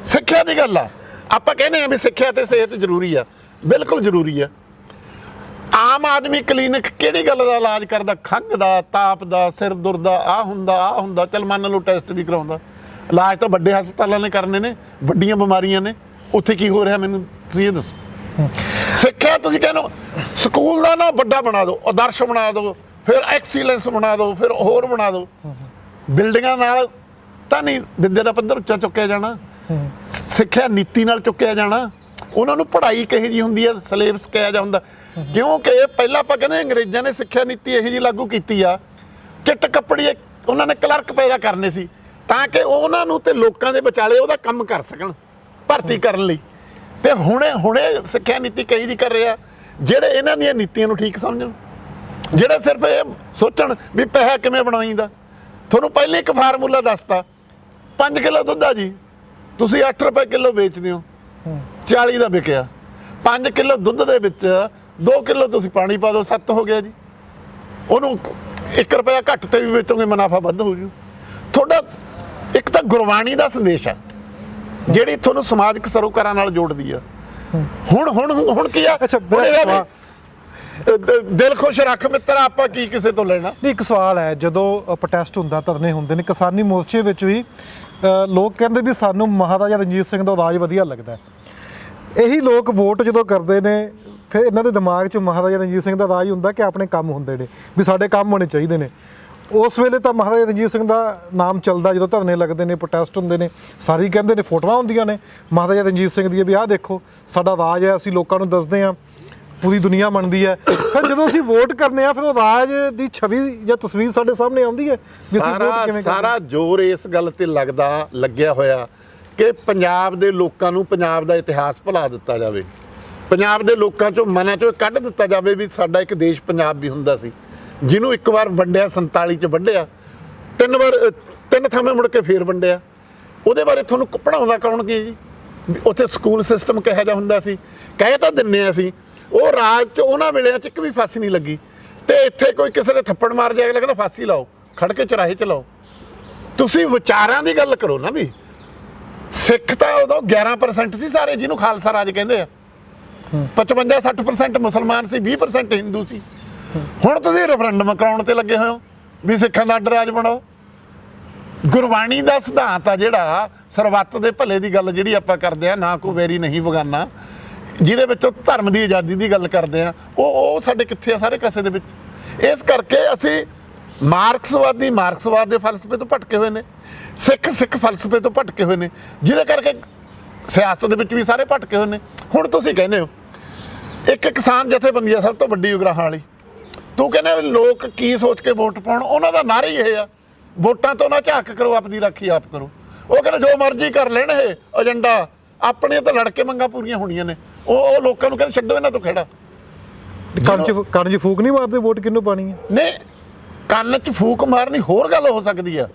ਸਿੱਖਿਆ ਦੀ ਗੱਲ ਆ। ਆਪਾਂ ਕਹਿੰਦੇ ਆ ਵੀ ਸਿੱਖਿਆ ਤੇ ਸਿਹਤ ਜ਼ਰੂਰੀ ਆ। ਬਿਲਕੁਲ ਜ਼ਰੂਰੀ ਆ। ਆਮ ਆਦਮੀ ਕਲੀਨਿਕ ਕਿਹੜੀ ਗੱਲ ਦਾ ਇਲਾਜ ਕਰਦਾ? ਖੰਘ ਦਾ ਤਾਪ ਦਾ ਸਿਰ ਦੁਰਦ ਦਾ ਆ ਹੁੰਦਾ ਆ ਹੁੰਦਾ। ਚਲ ਮੰਨ ਲਓ ਟੈਸਟ ਵੀ ਕਰਾਉਂਦਾ। ਇਲਾਜ ਤਾਂ ਵੱਡੇ ਹਸਪਤਾਲਾਂ ਨੇ ਕਰਨੇ ਨੇ ਵੱਡੀਆਂ ਬਿਮਾਰੀਆਂ ਨੇ। ਉੱਥੇ ਕੀ ਹੋ ਰਿਹਾ ਮੈਨੂੰ ਤੁਸੀਂ ਇਹ ਦੱਸੋ। ਸਿੱਖਿਆ ਤੁਸੀਂ ਕਹਿੰਦੇ ਹੋ, ਸਕੂਲ ਦਾ ਨਾ ਵੱਡਾ ਬਣਾ ਦਿਓ ਆਦਰਸ਼ ਬਣਾ ਦਿਓ ਫਿਰ ਐਕਸੀਲੈਂਸ ਬਣਾ ਦਿਓ ਫਿਰ ਹੋਰ ਬਣਾ ਦਿਓ। ਬਿਲਡਿੰਗਾਂ ਨਾਲ ਤਾਂ ਨਹੀਂ ਵਿਦਿਆ ਦਾ ਪੱਧਰ ਉੱਚਾ ਚੁੱਕਿਆ ਜਾਣਾ। ਸਿੱਖਿਆ ਨੀਤੀ ਨਾਲ ਚੁੱਕਿਆ ਜਾਣਾ। ਉਹਨਾਂ ਨੂੰ ਪੜ੍ਹਾਈ ਕਿਹੋ ਜੀ ਹੁੰਦੀ ਹੈ? ਸਿਲੇਬਸ ਕਿਹਾ ਜਾ ਹੁੰਦਾ? ਕਿਉਂਕਿ ਪਹਿਲਾਂ ਆਪਾਂ ਕਹਿੰਦੇ ਅੰਗਰੇਜ਼ਾਂ ਨੇ ਸਿੱਖਿਆ ਨੀਤੀ ਇਹੋ ਜੀ ਲਾਗੂ ਕੀਤੀ ਆ ਚਿੱਟ ਕੱਪੜੀ ਉਹਨਾਂ ਨੇ ਕਲਰਕ ਪੈਦਾ ਕਰਨੇ ਸੀ ਤਾਂ ਕਿ ਉਹਨਾਂ ਨੂੰ ਤੇ ਲੋਕਾਂ ਦੇ ਵਿਚਾਲੇ ਉਹਦਾ ਕੰਮ ਕਰ ਸਕਣ ਭਰਤੀ ਕਰਨ ਲਈ। ਤੇ ਹੁਣੇ ਹੁਣੇ ਸਿੱਖਿਆ ਨੀਤੀ ਕਹੀ ਜੀ ਕਰ ਰਿਹਾ ਜਿਹੜੇ ਇਹਨਾਂ ਦੀਆਂ ਨੀਤੀਆਂ ਨੂੰ ਠੀਕ ਸਮਝਣ ਜਿਹੜੇ ਸਿਰਫ ਇਹ ਸੋਚਣ ਵੀ ਪੈਸਾ ਕਿਵੇਂ ਬਣਾਈਦਾ। ਤੁਹਾਨੂੰ ਪਹਿਲੇ ਇੱਕ ਫਾਰਮੂਲਾ ਦੱਸਤਾ 5 ਕਿਲੋ ਦੁੱਧ ਆ ਜੀ ਤੁਸੀਂ 8 ਰੁਪਏ ਕਿਲੋ ਵੇਚਦੇ ਹੋ 40 ਦਾ ਵਿਕਿਆ। 5 ਕਿਲੋ ਦੁੱਧ ਦੇ ਵਿੱਚ 2 ਕਿਲੋ ਤੁਸੀਂ ਪਾਣੀ ਪਾ ਦਿਓ 7 ਹੋ ਗਿਆ ਜੀ। ਉਹਨੂੰ 1 ਰੁਪਇਆ ਘੱਟ ਤੇ ਵੀ ਵੇਚੋਗੇ ਮੁਨਾਫਾ ਵੱਧ ਹੋ ਜੂ। ਤੁਹਾਡਾ ਇੱਕ ਤਾਂ ਗੁਰਬਾਣੀ ਦਾ ਸੰਦੇਸ਼ ਹੈ ਜਿਹੜੀ ਤੁਹਾਨੂੰ ਸਮਾਜਿਕ ਸਰੋਕਾਰਾਂ ਨਾਲ ਜੋੜਦੀ ਆ। ਹੁਣ ਹੁਣ ਹੁਣ ਕੀ ਆ? ਅੱਛਾ, ਦਿਲ ਖੁਸ਼ ਰੱਖ ਮਿੱਤਰ ਆਪਾਂ ਕੀ ਕਿਸੇ ਤੋਂ ਲੈਣਾ? ਨਹੀਂ ਇੱਕ ਸਵਾਲ ਹੈ ਜਦੋਂ ਪ੍ਰੋਟੈਸਟ ਹੁੰਦਾ ਧਰਨੇ ਹੁੰਦੇ ਨੇ ਕਿਸਾਨੀ ਮੋਰਚੇ ਵਿੱਚ ਵੀ ਲੋਕ ਕਹਿੰਦੇ ਵੀ ਸਾਨੂੰ ਮਹਾਰਾਜਾ ਰਣਜੀਤ ਸਿੰਘ ਦਾ ਰਾਜ ਵਧੀਆ ਲੱਗਦਾ। ਇਹੀ ਲੋਕ ਵੋਟ ਜਦੋਂ ਕਰਦੇ ਨੇ ਫਿਰ ਇਹਨਾਂ ਦੇ ਦਿਮਾਗ 'ਚ ਮਹਾਰਾਜਾ ਰਣਜੀਤ ਸਿੰਘ ਦਾ ਰਾਜ ਹੁੰਦਾ ਕਿ ਆਪਣੇ ਕੰਮ ਹੁੰਦੇ ਨੇ ਵੀ ਸਾਡੇ ਕੰਮ ਹੋਣੇ ਚਾਹੀਦੇ ਨੇ। ਉਸ ਵੇਲੇ ਤਾਂ ਮਹਾਰਾਜਾ ਰਣਜੀਤ ਸਿੰਘ ਦਾ ਨਾਮ ਚੱਲਦਾ ਜਦੋਂ ਧਰਨੇ ਲੱਗਦੇ ਨੇ ਪ੍ਰੋਟੈਸਟ ਹੁੰਦੇ ਨੇ ਸਾਰੇ ਹੀ ਕਹਿੰਦੇ ਨੇ ਫੋਟੋਆਂ ਹੁੰਦੀਆਂ ਨੇ। ਮਹਾਰਾਜਾ ਰਣਜੀਤ ਸਿੰਘ ਦੀਆਂ ਵੀ ਆਹ ਦੇਖੋ ਸਾਡਾ ਰਾਜ ਹੈ ਅਸੀਂ ਲੋਕਾਂ ਨੂੰ ਦੱਸਦੇ ਹਾਂ ਪੂਰੀ ਦੁਨੀਆ ਮੰਨਦੀ ਹੈ। ਫਿਰ ਜਦੋਂ ਅਸੀਂ ਵੋਟ ਕਰਨੇ ਆ ਫਿਰ ਉਹ ਰਾਜ ਦੀ ਛਵੀ ਜਾਂ ਤਸਵੀਰ ਸਾਡੇ ਸਾਹਮਣੇ ਆਉਂਦੀ ਹੈ ਵੀ ਅਸੀਂ ਵੋਟ ਸਾਰਾ ਕਿਵੇਂ ਸਾਰਾ ਜ਼ੋਰ ਇਸ ਗੱਲ ਤੇ ਲੱਗਦਾ ਲੱਗਿਆ ਹੋਇਆ ਕਿ ਪੰਜਾਬ ਦੇ ਲੋਕਾਂ ਨੂੰ ਪੰਜਾਬ ਦਾ ਇਤਿਹਾਸ ਭੁਲਾ ਦਿੱਤਾ ਜਾਵੇ। ਪੰਜਾਬ ਦੇ ਲੋਕਾਂ ਚੋਂ ਮਨਾਂ ਚੋਂ ਕੱਢ ਦਿੱਤਾ ਜਾਵੇ ਵੀ ਸਾਡਾ ਇੱਕ ਦੇਸ਼ ਪੰਜਾਬ ਵੀ ਹੁੰਦਾ ਸੀ। ਜਿਹਨੂੰ ਇੱਕ ਵਾਰ ਵੰਡਿਆ 47 ਚ ਵੰਡਿਆ, ਤਿੰਨ ਵਾਰ ਤਿੰਨ ਥਾਵੇਂ ਮੁੜ ਕੇ ਫੇਰ ਵੰਡਿਆ। ਉਹਦੇ ਬਾਰੇ ਤੁਹਾਨੂੰ ਕ- ਪੜ੍ਹਾਉਂਦਾ ਕੌਣ ਕੀ ਜੀ? ਉੱਥੇ ਸਕੂਲ ਸਿਸਟਮ ਕਿਹੋ ਜਿਹਾ ਹੁੰਦਾ ਸੀ? ਕਹਿ ਤਾਂ ਦਿੰਨੇ ਆ ਸੀ ਉਹ ਰਾਜ ਚ, ਉਹਨਾਂ ਵੇਲਿਆਂ ਚ ਇੱਕ ਵੀ ਫਾਂਸੀ ਨਹੀਂ ਲੱਗੀ। ਤੇ ਇੱਥੇ ਕੋਈ ਕਿਸੇ ਦੇ ਥੱਪੜ ਮਾਰ ਜਾਏਗਾ ਕਹਿੰਦਾ ਫਾਂਸੀ ਲਾਓ ਖੜ ਕੇ ਚਰਾਹੇ ਚ ਲਾਓ। ਤੁਸੀਂ ਵਿਚਾਰਾਂ ਦੀ ਗੱਲ ਕਰੋ ਨਾ ਵੀ। ਸਿੱਖ ਤਾਂ ਉਦੋਂ 11% ਸੀ ਸਾਰੇ, ਜਿਹਨੂੰ ਖਾਲਸਾ ਰਾਜ ਕਹਿੰਦੇ ਆ। 55 60% ਮੁਸਲਮਾਨ ਸੀ 20% ਹਿੰਦੂ ਸੀ। ਹੁਣ ਤੁਸੀਂ ਰੈਫਰੈਂਡਮ ਕਰਾਉਣ ਤੇ ਲੱਗੇ ਹੋਏ ਹੋ, ਵੀ ਸਿੱਖਾਂ ਦਾ ਅੱਡ ਰਾਜ ਬਣਾਓ। ਗੁਰਬਾਣੀ ਦਾ ਸਿਧਾਂਤ ਆ ਜਿਹੜਾ ਸਰਬੱਤ ਦੇ ਭਲੇ ਦੀ ਗੱਲ ਜਿਹੜੀ ਆਪਾਂ ਕਰਦੇ ਆ, ਨਾ ਕੋਈ ਵੈਰੀ ਨਹੀਂ ਬਗਾਨਾ। ਜਿਹਦੇ ਵਿੱਚੋਂ ਧਰਮ ਦੀ ਆਜ਼ਾਦੀ ਦੀ ਗੱਲ ਕਰਦੇ ਆ, ਉਹ ਉਹ ਸਾਡੇ ਕਿੱਥੇ ਆ, ਸਾਰੇ ਕਾਸੇ ਦੇ ਵਿੱਚ। ਇਸ ਕਰਕੇ ਅਸੀਂ ਮਾਰਕਸਵਾਦੀ, ਮਾਰਕਸਵਾਦ ਦੇ ਫਲਸਫੇ ਤੋਂ ਭਟਕੇ ਹੋਏ ਨੇ। ਸਿੱਖ ਸਿੱਖ ਫਲਸਫੇ ਤੋਂ ਭਟਕੇ ਹੋਏ ਨੇ। ਜਿਹਦੇ ਕਰਕੇ ਸਿਆਸਤ ਦੇ ਵਿੱਚ ਵੀ ਸਾਰੇ ਭਟਕੇ ਹੋਏ ਨੇ। ਹੁਣ ਤੁਸੀਂ ਕਹਿੰਦੇ ਹੋ ਇੱਕ ਕਿਸਾਨ ਜਥੇਬੰਦੀ ਆ ਸਭ ਤੋਂ ਵੱਡੀ ਉਗਰਾਹਾਂ ਵਾਲੀ। ਤੂੰ ਕਹਿੰਦਾ ਲੋਕ ਕੀ ਸੋਚ ਕੇ ਵੋਟ ਪਾਉਣ ਉਹਨਾਂ ਦਾ ਨਾਰਾ ਹੀ ਇਹ ਆ। ਵੋਟਾਂ ਤੋਂ ਨਾ ਝਾਕ ਕਰੋ ਆਪਣੀ ਰਾਖੀ ਆਪ ਕਰੋ। ਉਹ ਕਹਿੰਦਾ ਜੋ ਮਰਜ਼ੀ ਕਰ ਲੈਣ ਇਹ ਏਜੰਡਾ ਆਪਣੇ ਤਾਂ ਲੜ ਕੇ ਮੰਗਾਂ ਪੂਰੀਆਂ ਹੋਣੀਆਂ ਨੇ। ਉਹ ਉਹ ਲੋਕਾਂ ਨੂੰ ਕਹਿੰਦੇ ਛੱਡੋ ਇਹਨਾਂ ਤੋਂ ਖੇੜਾ। ਕੰਨ ਚ ਕੰਨ ਚ ਫੂਕ ਨਹੀਂ ਮਾਰਦੇ ਵੋਟ ਕਿਹਨੂੰ ਪਾਣੀ ਹੈ ਨੇ ਕੰਨ 'ਚ ਫੂਕ ਮਾਰਨੀ ਹੋਰ ਗੱਲ ਹੋ ਸਕਦੀ ਆ।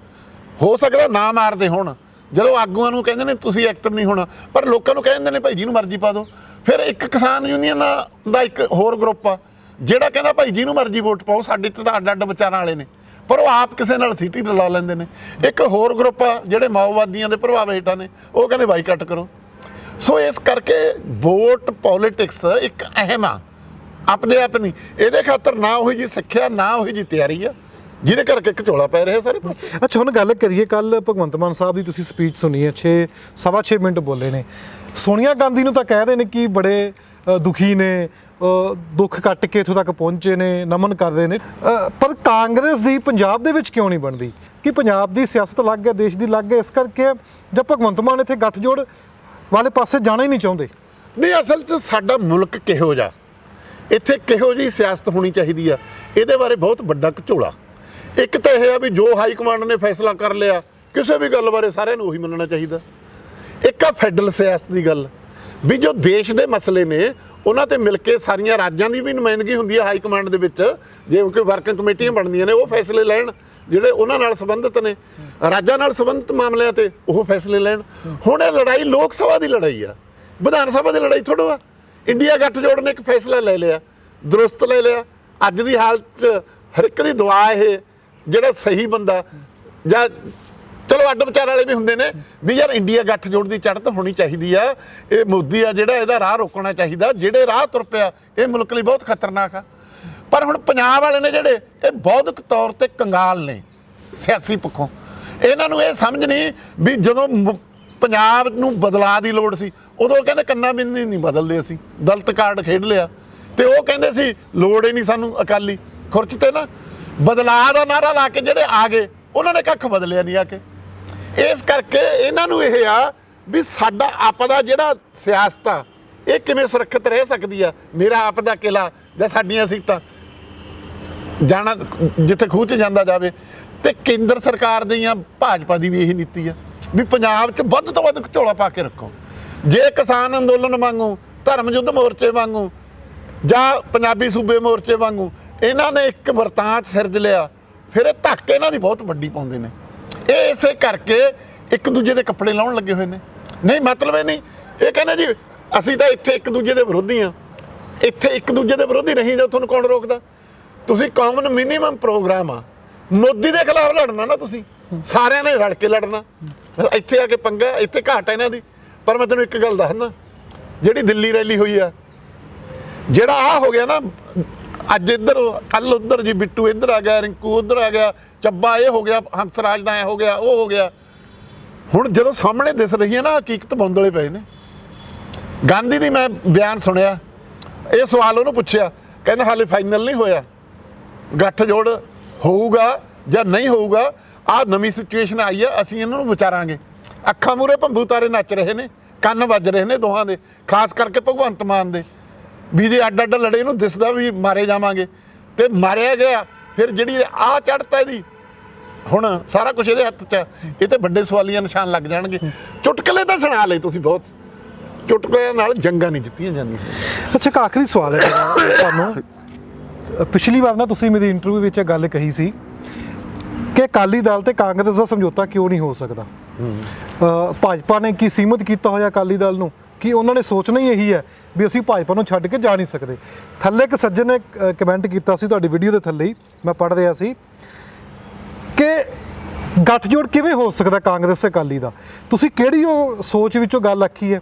ਹੋ ਸਕਦਾ ਨਾ ਮਾਰਦੇ ਹੁਣ। ਜਦੋਂ ਆਗੂਆਂ ਨੂੰ ਕਹਿੰਦੇ ਨੇ ਤੁਸੀਂ ਐਕਟਰ ਨਹੀਂ ਹੋਣਾ, ਪਰ ਲੋਕਾਂ ਨੂੰ ਕਹਿੰਦੇ ਨੇ ਭਾਈ ਜਿਹਨੂੰ ਮਰਜ਼ੀ ਪਾ ਦਿਓ। ਫਿਰ ਇੱਕ ਕਿਸਾਨ ਯੂਨੀਅਨ ਦਾ ਇੱਕ ਹੋਰ ਗਰੁੱਪ ਆ, ਜਿਹੜਾ ਕਹਿੰਦਾ ਭਾਈ ਜਿਹਨੂੰ ਮਰਜ਼ੀ ਵੋਟ ਪਾਓ, ਸਾਡੇ ਤੇ ਤਾਂ ਅੱਡ ਅੱਡ ਵਿਚਾਰਾਂ ਵਾਲੇ ਨੇ, ਪਰ ਉਹ ਆਪ ਕਿਸੇ ਨਾਲ ਸਿੱਟੀ ਲਾ ਲੈਂਦੇ ਨੇ। ਇੱਕ ਹੋਰ ਗਰੁੱਪ ਆ, ਜਿਹੜੇ ਮਾਓਵਾਦੀਆਂ ਦੇ ਪ੍ਰਭਾਵ ਹੇਠਾਂ ਨੇ, ਉਹ ਕਹਿੰਦੇ ਬਾਈਕਾਟ ਕਰੋ। ਸੋ ਇਸ ਕਰਕੇ ਵੋਟ ਪੋਲਿਟਿਕਸ ਇੱਕ ਅਹਿਮ ਆ ਆਪਣੇ ਆਪ ਨਹੀਂ। ਇਹਦੇ ਖਾਤਰ ਨਾ ਉਹੀ ਜੀ ਸਿੱਖਿਆ, ਨਾ ਉਹੀ ਜੀ ਤਿਆਰੀ ਆ। ਜਿਹਦੇ ਕਰਕੇ ਘਚੋਲਾ ਪੈ ਰਿਹਾ ਸਾਰੇ ਪਾਸੇ। ਅੱਛਾ ਹੁਣ ਗੱਲ ਕਰੀਏ ਕੱਲ ਭਗਵੰਤ ਮਾਨ ਸਾਹਿਬ ਦੀ ਤੁਸੀਂ ਸਪੀਚ ਸੁਣੀ ਹੈ 6 ਸਵਾ 6 ਮਿੰਟ ਬੋਲੇ ਨੇ। ਸੋਨੀਆ ਗਾਂਧੀ ਨੂੰ ਤਾਂ ਕਹਿ ਰਹੇ ਨੇ ਕਿ ਬੜੇ ਦੁਖੀ ਨੇ ਦੁੱਖ ਕੱਟ ਕੇ ਇੱਥੋਂ ਤੱਕ ਪਹੁੰਚੇ ਨੇ ਨਮਨ ਕਰ ਰਹੇ ਨੇ। ਪਰ ਕਾਂਗਰਸ ਦੀ ਪੰਜਾਬ ਦੇ ਵਿੱਚ ਕਿਉਂ ਨਹੀਂ ਬਣਦੀ? ਕਿ ਪੰਜਾਬ ਦੀ ਸਿਆਸਤ ਲੱਗ ਹੈ ਦੇਸ਼ ਦੀ ਲੱਗ ਹੈ ਇਸ ਕਰਕੇ ਜਦ ਭਗਵੰਤ ਮਾਨ ਇੱਥੇ ਗੱਠਜੋੜ ਵਾਲੇ ਪਾਸੇ ਜਾਣਾ ਹੀ ਨਹੀਂ ਚਾਹੁੰਦੇ। ਨਹੀਂ ਅਸਲ 'ਚ ਸਾਡਾ ਮੁਲਕ ਕਿਹੋ ਜਿਹਾ? ਇੱਥੇ ਕਿਹੋ ਜਿਹੀ ਸਿਆਸਤ ਹੋਣੀ ਚਾਹੀਦੀ ਆ? ਇਹਦੇ ਬਾਰੇ ਬਹੁਤ ਵੱਡਾ ਘਚੋਲਾ। ਇੱਕ ਤਾਂ ਇਹ ਆ ਵੀ ਜੋ ਹਾਈ ਕਮਾਂਡ ਨੇ ਫੈਸਲਾ ਕਰ ਲਿਆ, ਕਿਸੇ ਵੀ ਗੱਲ ਬਾਰੇ ਸਾਰਿਆਂ ਨੂੰ ਉਹੀ ਮੰਨਣਾ ਚਾਹੀਦਾ। ਇੱਕ ਆ ਫੈਡਰਲ ਸਿਆਸਤ ਦੀ ਗੱਲ, ਵੀ ਜੋ ਦੇਸ਼ ਦੇ ਮਸਲੇ ਨੇ, ਉਹਨਾਂ ਤੇ ਮਿਲ ਕੇ ਸਾਰੀਆਂ ਰਾਜਾਂ ਦੀ ਵੀ ਨੁਮਾਇੰਦਗੀ ਹੁੰਦੀ ਹੈ ਹਾਈ ਕਮਾਂਡ ਦੇ ਵਿੱਚ। ਜੇ ਕੋਈ ਵਰਕਿੰਗ ਕਮੇਟੀਆਂ ਬਣਦੀਆਂ ਨੇ, ਉਹ ਫੈਸਲੇ ਲੈਣ, ਜਿਹੜੇ ਉਹਨਾਂ ਨਾਲ ਸੰਬੰਧਿਤ ਨੇ, ਰਾਜਾਂ ਨਾਲ ਸੰਬੰਧਿਤ ਮਾਮਲਿਆਂ ਤੇ ਉਹ ਫੈਸਲੇ ਲੈਣ। ਹੁਣ ਇਹ ਲੜਾਈ ਲੋਕ ਸਭਾ ਦੀ ਲੜਾਈ ਆ, ਵਿਧਾਨ ਸਭਾ ਦੀ ਲੜਾਈ ਥੋੜੋ ਆ ਇੰਡੀਆ ਗੱਠਜੋੜ ਨੇ ਇੱਕ ਫੈਸਲਾ ਲੈ ਲਿਆ, ਦਰੁਸਤ ਲੈ ਲਿਆ। ਅੱਜ ਦੀ ਹਾਲਤ 'ਚ ਹਰ ਇੱਕ ਦੀ ਦੁਆ ਇਹ ਜਿਹੜਾ ਸਹੀ ਬੰਦਾ ਜਾਂ ਚਲੋ ਅੱਡ ਵਿਚਾਰ ਵਾਲੇ ਵੀ ਹੁੰਦੇ ਨੇ ਵੀ ਯਾਰ ਇੰਡੀਆ ਗੱਠਜੋੜ ਦੀ ਚੜ੍ਹਤ ਹੋਣੀ ਚਾਹੀਦੀ ਆ। ਇਹ ਮੋਦੀ ਆ ਜਿਹੜਾ ਇਹਦਾ ਰਾਹ ਰੋਕਣਾ ਚਾਹੀਦਾ। ਜਿਹੜੇ ਰਾਹ ਤੁਰ ਪਿਆ, ਇਹ ਮੁਲਕ ਲਈ ਬਹੁਤ ਖਤਰਨਾਕ ਆ। ਪਰ ਹੁਣ ਪੰਜਾਬ ਵਾਲੇ ਨੇ ਜਿਹੜੇ, ਇਹ ਬੌਧਿਕ ਤੌਰ ਤੇ ਕੰਗਾਲ ਨੇ, ਸਿਆਸੀ ਪੱਖੋਂ। ਇਹਨਾਂ ਨੂੰ ਇਹ ਸਮਝ ਨਹੀਂ ਵੀ ਜਦੋਂ ਮ- ਪੰਜਾਬ ਨੂੰ ਬਦਲਾਅ ਦੀ ਲੋੜ ਸੀ, ਉਦੋਂ ਕਹਿੰਦੇ ਕੰਨਾ ਬਿੰਨੀ ਨਹੀਂ ਬਦਲਦੇ ਅਸੀਂ, ਦਲਤ ਕਾਰਡ ਖੇਡ ਲਿਆ। ਤੇ ਉਹ ਕਹਿੰਦੇ ਸੀ, ਲੋੜ ਹੀ ਨਹੀਂ ਸਾਨੂੰ ਅਕਾਲੀ। ਖੁਰਚ ਤੇ ਨਾ ਬਦਲਾਅ ਦਾ ਨਾਰਾ ਲਾ ਕੇ ਜਿਹੜੇ ਆ ਗਏ, ਉਹਨਾਂ ਨੇ ਕੱਖ ਬਦਲਿਆ ਨਹੀਂ ਆ ਕੇ। ਇਸ ਕਰਕੇ ਇਹਨਾਂ ਨੂੰ ਇਹ ਆ ਵੀ ਸਾਡਾ ਆਪਦਾ ਜਿਹੜਾ ਸਿਆਸਤ ਆ, ਇਹ ਕਿਵੇਂ ਸੁਰੱਖਿਅਤ ਰਹਿ ਸਕਦੀ ਆ? ਮੇਰਾ ਆਪ ਦਾ ਕਿਲਾ ਜਾਂ ਸਾਡੀਆਂ ਸੀਟਾਂ। ਜਾਣਾ, ਜਿੱਥੇ ਖੂਹ 'ਚ ਜਾਂਦਾ ਜਾਵੇ। ਤੇ ਕੇਂਦਰ ਸਰਕਾਰ ਦੀਆਂ, ਭਾਜਪਾ ਦੀ ਵੀ ਇਹੀ ਨੀਤੀ ਆ ਵੀ ਪੰਜਾਬ 'ਚ ਵੱਧ ਤੋਂ ਵੱਧ ਝੋਲਾ ਪਾ ਕੇ ਰੱਖੋ। ਜੇ ਕਿਸਾਨ ਅੰਦੋਲਨ ਵਾਂਗੂ, ਧਰਮ ਯੁੱਧ ਮੋਰਚੇ ਵਾਂਗੂ ਜਾਂ ਪੰਜਾਬੀ ਸੂਬੇ ਮੋਰਚੇ ਵਾਂਗੂ ਇਹਨਾਂ ਨੇ ਇੱਕ ਵਰਤਾਂਤ ਸਿਰਜ ਲਿਆ। ਫਿਰ ਇਹ ਧੱਕ ਇਹਨਾਂ ਦੀ ਬਹੁਤ ਵੱਡੀ ਪਾਉਂਦੇ ਨੇ। ਇਹ ਇਸੇ ਕਰਕੇ ਇੱਕ ਦੂਜੇ ਦੇ ਕੱਪੜੇ ਲਾਉਣ ਲੱਗੇ ਹੋਏ ਨੇ। ਨਹੀਂ, ਮਤਲਬ ਇਹ ਨਹੀਂ। ਇਹ ਕਹਿੰਦੇ ਜੀ, ਅਸੀਂ ਤਾਂ ਇੱਥੇ ਇੱਕ ਦੂਜੇ ਦੇ ਵਿਰੋਧੀ ਆ ਇੱਥੇ ਇੱਕ ਦੂਜੇ ਦੇ ਵਿਰੋਧੀ ਨਹੀਂ ਜਾਂ ਤੁਹਾਨੂੰ ਕੌਣ ਰੋਕਦਾ? ਤੁਸੀਂ ਕਾਮਨ ਮਿਨੀਮਮ ਪ੍ਰੋਗਰਾਮ ਆ। ਮੋਦੀ ਦੇ ਖਿਲਾਫ ਲੜਨਾ ਨਾ ਤੁਸੀਂ। ਸਾਰਿਆਂ ਨੇ ਰਲ ਕੇ ਲੜਨਾ। ਇੱਥੇ ਆ ਕੇ ਪੰਗਾ, ਇੱਥੇ ਘਾਟ ਆ ਇਹਨਾਂ ਦੀ। ਪਰ ਮੈਂ ਤੈਨੂੰ ਇੱਕ ਗੱਲ ਦੱਸਣਾ ਜਿਹੜੀ ਦਿੱਲੀ ਰੈਲੀ ਹੋਈ ਆ, ਜਿਹੜਾ ਆ ਹੋ ਗਿਆ ਨਾ ਅੱਜ ਇੱਧਰ ਕੱਲ ਉੱਧਰ ਜੀ, ਬਿੱਟੂ ਇੱਧਰ ਆ ਗਿਆ, ਰਿੰਕੂ ਉੱਧਰ ਆ ਗਿਆ, ਚੱਬਾ ਇਹ ਹੋ ਗਿਆ ਹੰਸਰਾਜ ਦਾ ਐ ਹੋ ਗਿਆ, ਉਹ ਹੋ ਗਿਆ। ਹੁਣ ਜਦੋਂ ਸਾਹਮਣੇ ਦਿਸ ਰਹੀ ਹੈ ਨਾ, ਹਕੀਕਤ ਬੌਂਦਲੇ ਪਏ ਨੇ। ਗਾਂਧੀ ਦੀ ਮੈਂ ਬਿਆਨ ਸੁਣਿਆ, ਇਹ ਸਵਾਲ ਉਹਨੂੰ ਪੁੱਛਿਆ, ਕਹਿੰਦਾ ਹਾਲੇ ਫਾਈਨਲ ਨਹੀਂ ਹੋਇਆ। ਗੱਠ ਜੋੜ ਹੋਊਗਾ ਜਾਂ ਨਹੀਂ ਹੋਊਗਾ ਆ ਨਵੀਂ ਸਿਚੁਏਸ਼ਨ ਆਈ ਆ, ਅਸੀਂ ਇਹਨਾਂ ਨੂੰ ਵਿਚਾਰਾਂਗੇ। ਅੱਖਾਂ ਮੂਰੇ ਭੰਬੂ ਤਾਰੇ ਨੱਚ ਰਹੇ ਨੇ, ਕੰਨ ਵੱਜ ਰਹੇ ਨੇ ਦੋਹਾਂ ਦੇ, ਖਾਸ ਕਰਕੇ ਭਗਵੰਤ ਮਾਨ ਦੇ। ਵੀ ਜੇ ਅੱਡ ਅੱਡ ਲੜੇ ਨੂੰ ਦਿਸਦਾ ਵੀ ਮਾਰੇ ਜਾਵਾਂਗੇ ਤੇ ਮਾਰਿਆ ਗਿਆ ਫਿਰ ਜਿਹੜੀ ਆ ਚੜਤਾ ਇਹਦੀ ਹੁਣ ਸਾਰਾ ਕੁਝ ਇਹਦੇ ਹੱਥ 'ਚ। ਇਹ ਤੇ ਵੱਡੇ ਸਵਾਲੀਆ ਨਿਸ਼ਾਨ ਲੱਗ ਜਾਣਗੇ। ਚੁਟਕਲੇ ਤਾਂ ਸੁਣਾ ਲਏ ਤੁਸੀਂ ਬਹੁਤ ਚੁਟਕਲਿਆਂ ਨਾਲ ਜੰਗਾਂ ਨਹੀਂ ਜਿੱਤੀਆਂ ਜਾਂਦੀਆਂ। ਅੱਛਾ ਇੱਕ ਆਖਰੀ ਸਵਾਲ ਹੈ ਤੁਹਾਨੂੰ। ਪਿਛਲੀ ਵਾਰ ਨਾ ਤੁਸੀਂ ਮੇਰੀ ਇੰਟਰਵਿਊ ਵਿੱਚ ਇਹ ਗੱਲ ਕਹੀ ਸੀ ਕਿ ਅਕਾਲੀ ਦਲ ਤੇ ਕਾਂਗਰਸ ਦਾ ਸਮਝੌਤਾ ਕਿਉਂ ਨਹੀਂ ਹੋ ਸਕਦਾ? ਭਾਜਪਾ ਨੇ ਕੀ ਸੀਮਤ ਕੀਤਾ ਹੋਇਆ ਅਕਾਲੀ ਦਲ ਨੂੰ? ਕਿ ਉਹਨਾਂ ਨੇ ਸੋਚਣਾ ਹੀ ਇਹੀ ਹੈ ਵੀ ਅਸੀਂ ਭਾਜਪਾ ਨੂੰ ਛੱਡ ਕੇ ਜਾ ਨਹੀਂ ਸਕਦੇ। ਥੱਲੇ ਇੱਕ ਸੱਜਣ ਨੇ ਕਮੈਂਟ ਕੀਤਾ ਸੀ ਤੁਹਾਡੀ ਵੀਡੀਓ ਦੇ ਥੱਲੇ ਹੀ, ਮੈਂ ਪੜ੍ਹ ਰਿਹਾ ਸੀ, ਕਿ ਗੱਠਜੋੜ ਕਿਵੇਂ ਹੋ ਸਕਦਾ ਕਾਂਗਰਸ ਤੇ ਅਕਾਲੀ ਦਾ? ਤੁਸੀਂ ਕਿਹੜੀ ਉਹ ਸੋਚ ਵਿੱਚੋਂ ਗੱਲ ਆਖੀ ਹੈ?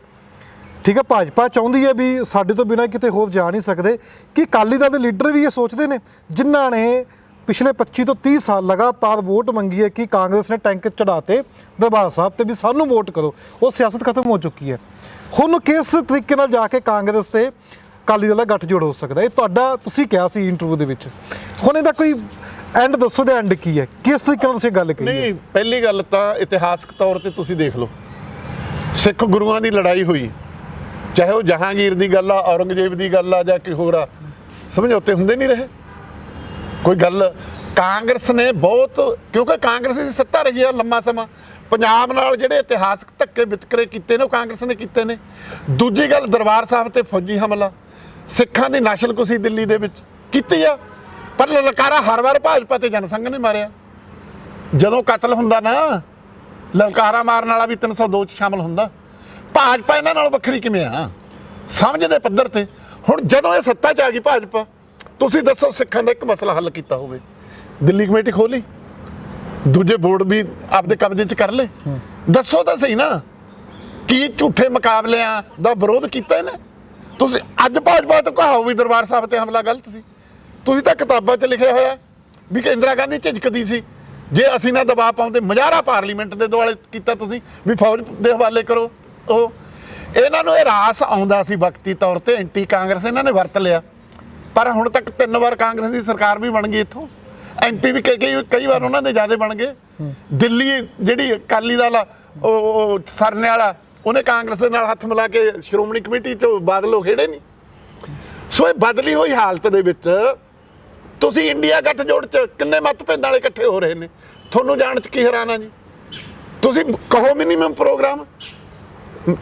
ਠੀਕ ਹੈ, ਭਾਜਪਾ ਚਾਹੁੰਦੀ ਹੈ ਵੀ ਸਾਡੇ ਤੋਂ ਬਿਨਾਂ ਕਿਤੇ ਹੋਰ ਜਾ ਨਹੀਂ ਸਕਦੇ। ਕਿ ਅਕਾਲੀ ਦਲ ਦੇ ਲੀਡਰ ਵੀ ਇਹ ਸੋਚਦੇ ਨੇ? ਜਿਨ੍ਹਾਂ ਨੇ ਪਿਛਲੇ 25 ਤੋਂ 30 ਸਾਲ ਲਗਾਤਾਰ ਵੋਟ ਮੰਗੀ ਹੈ ਕਿ ਕਾਂਗਰਸ ਨੇ ਟੈਂਕ ਚੜਾਤੇ ਦਰਬਾਰ ਸਾਹਿਬ ਤੇ ਵੀ ਸਾਨੂੰ ਵੋਟ ਕਰੋ। ਉਹ ਸਿਆਸਤ ਖਤਮ ਹੋ ਚੁੱਕੀ ਹੈ। ਹੁਣ ਕਿਸ ਤਰੀਕੇ ਨਾਲ ਜਾ ਕੇ ਕਾਂਗਰਸ ਤੇ ਅਕਾਲੀ ਦਲ ਦਾ ਗੱਠਜੋੜ ਹੋ ਸਕਦਾ ਇਹ ਤੁਹਾਡਾ, ਤੁਸੀਂ ਕਿਹਾ ਸੀ ਇੰਟਰਵਿਊ ਦੇ ਵਿੱਚ। ਹੁਣ ਇਹਦਾ ਕੋਈ ਐਂਡ ਦੱਸੋ ਦੇ ਐਂਡ ਕੀ ਹੈ? ਕਿਸ ਤਰੀਕੇ ਨਾਲ ਤੁਸੀਂ ਗੱਲ ਕਹੀ ਨਹੀਂ, ਪਹਿਲੀ ਗੱਲ ਤਾਂ ਇਤਿਹਾਸਕ ਤੌਰ ਤੇ ਤੁਸੀਂ ਦੇਖ ਲਓ। ਸਿੱਖ ਗੁਰੂਆਂ ਦੀ ਲੜਾਈ ਹੋਈ। ਚਾਹੇ ਉਹ ਜਹਾਂਗੀਰ ਦੀ ਗੱਲ ਆ, ਔਰੰਗਜ਼ੇਬ ਦੀ ਗੱਲ ਆ, ਜਾਂ ਕੋਈ ਹੋਰ ਆ। ਸਮਝੌਤੇ ਹੁੰਦੇ ਨਹੀਂ ਰਹੇ। ਕੋਈ ਗੱਲ, ਕਾਂਗਰਸ ਨੇ ਬਹੁਤ, ਕਿਉਂਕਿ ਕਾਂਗਰਸ ਦੀ ਸੱਤਾ ਰਹੀ ਆ ਲੰਮਾ ਸਮਾਂ। ਪੰਜਾਬ ਨਾਲ ਜਿਹੜੇ ਇਤਿਹਾਸਕ ਧੱਕੇ ਵਿਤਕਰੇ ਕੀਤੇ ਨੇ, ਉਹ ਕਾਂਗਰਸ ਨੇ ਕੀਤੇ ਨੇ। ਦੂਜੀ ਗੱਲ, ਦਰਬਾਰ ਸਾਹਿਬ ਤੇ ਫੌਜੀ ਹਮਲਾ। ਸਿੱਖਾਂ ਦੀ ਨਸਲਕੁਸ਼ੀ ਦਿੱਲੀ ਦੇ ਵਿੱਚ ਕੀਤੀ ਆ, ਪਰ ਲਲਕਾਰਾ ਹਰ ਵਾਰ ਭਾਜਪਾ ਤੇ ਜਨਸੰਘ ਨੇ ਮਾਰਿਆ। ਜਦੋਂ ਕਤਲ ਹੁੰਦਾ ਨਾ, ਲਲਕਾਰਾ ਮਾਰਨ ਵਾਲਾ ਵੀ 302 ਚ ਸ਼ਾਮਲ ਹੁੰਦਾ। ਭਾਜਪਾ ਇਹਨਾਂ ਨਾਲ ਵੱਖਰੀ ਕਿਵੇਂ ਆ? ਸਮਝ ਦੇ ਪੱਧਰ ਤੇ। ਹੁਣ ਜਦੋਂ ਇਹ ਸੱਤਾ 'ਚ ਆ ਗਈ ਭਾਜਪਾ, ਤੁਸੀਂ ਦੱਸੋ ਸਿੱਖਾਂ ਦਾ ਇੱਕ ਮਸਲਾ ਹੱਲ ਕੀਤਾ ਹੋਵੇ। ਦਿੱਲੀ ਕਮੇਟੀ ਖੋਲੀ ਦੂਜੇ ਬੋਰਡ ਵੀ ਆਪਦੇ ਕਬਜ਼ੇ 'ਚ ਕਰ ਲਏ। ਦੱਸੋ ਤਾਂ ਸਹੀ ਨਾ ਕੀ ਝੂਠੇ ਮੁਕਾਬਲਿਆਂ ਦਾ ਵਿਰੋਧ ਕੀਤਾ ਇਹਨੇ? ਤੁਸੀਂ ਅੱਜ ਭਾਜਪਾ ਤੋਂ ਕਹਾਓ ਵੀ ਦਰਬਾਰ ਸਾਹਿਬ ਤੇ ਹਮਲਾ ਗਲਤ ਸੀ। ਤੁਸੀਂ ਤਾਂ ਕਿਤਾਬਾਂ 'ਚ ਲਿਖਿਆ ਹੋਇਆ ਵੀ ਕਿ ਇੰਦਰਾ ਗਾਂਧੀ ਝਿਜਕਦੀ ਸੀ। ਜੇ ਅਸੀਂ ਨਾ ਦਬਾਅ ਪਾਉਂਦੇ ਮਜ਼ਾਰਾ ਪਾਰਲੀਮੈਂਟ ਦੇ ਦੁਆਲੇ ਕੀਤਾ ਤੁਸੀਂ ਵੀ ਫੌਜ ਦੇ ਹਵਾਲੇ ਕਰੋ ਉਹ। ਇਹਨਾਂ ਨੂੰ ਇਹ ਰਾਸ ਆਉਂਦਾ ਸੀ ਵਕਤੀ ਤੌਰ ਤੇ ਐਂਟੀ ਕਾਂਗਰਸ ਇਹਨਾਂ ਨੇ ਵਰਤ ਲਿਆ। ਪਰ ਹੁਣ ਤੱਕ ਤਿੰਨ ਵਾਰ ਕਾਂਗਰਸ ਦੀ ਸਰਕਾਰ ਵੀ ਬਣ ਗਈ ਇੱਥੋਂ। ਐਮਪੀ ਵੀ ਕਈ ਕਈ ਕਈ ਵਾਰ ਉਹਨਾਂ ਦੇ ਜ਼ਿਆਦੇ ਬਣ ਗਏ। ਦਿੱਲੀ ਜਿਹੜੀ ਅਕਾਲੀ ਦਲ ਆ, ਉਹ ਸਰਨੇ ਵਾਲਾ, ਉਹਨੇ ਕਾਂਗਰਸ ਦੇ ਨਾਲ ਹੱਥ ਮਿਲਾ ਕੇ ਸ਼੍ਰੋਮਣੀ ਕਮੇਟੀ ਤੋਂ ਬਾਦਲ ਉਹ ਖੇੜੇ ਨਹੀਂ ਸੋ ਇਹ ਬਦਲੀ ਹੋਈ ਹਾਲਤ ਦੇ ਵਿੱਚ, ਤੁਸੀਂ ਇੰਡੀਆ ਗੱਠਜੋੜ ਚ ਕਿੰਨੇ ਮਤਭੇਦਾਂ ਵਾਲੇ ਇਕੱਠੇ ਹੋ ਰਹੇ ਨੇ? ਤੁਹਾਨੂੰ ਜਾਣ ਚ ਕੀ ਹੈਰਾਨਾ ਜੀ? ਤੁਸੀਂ ਕਹੋ ਮਿਨੀਮਮ ਪ੍ਰੋਗਰਾਮ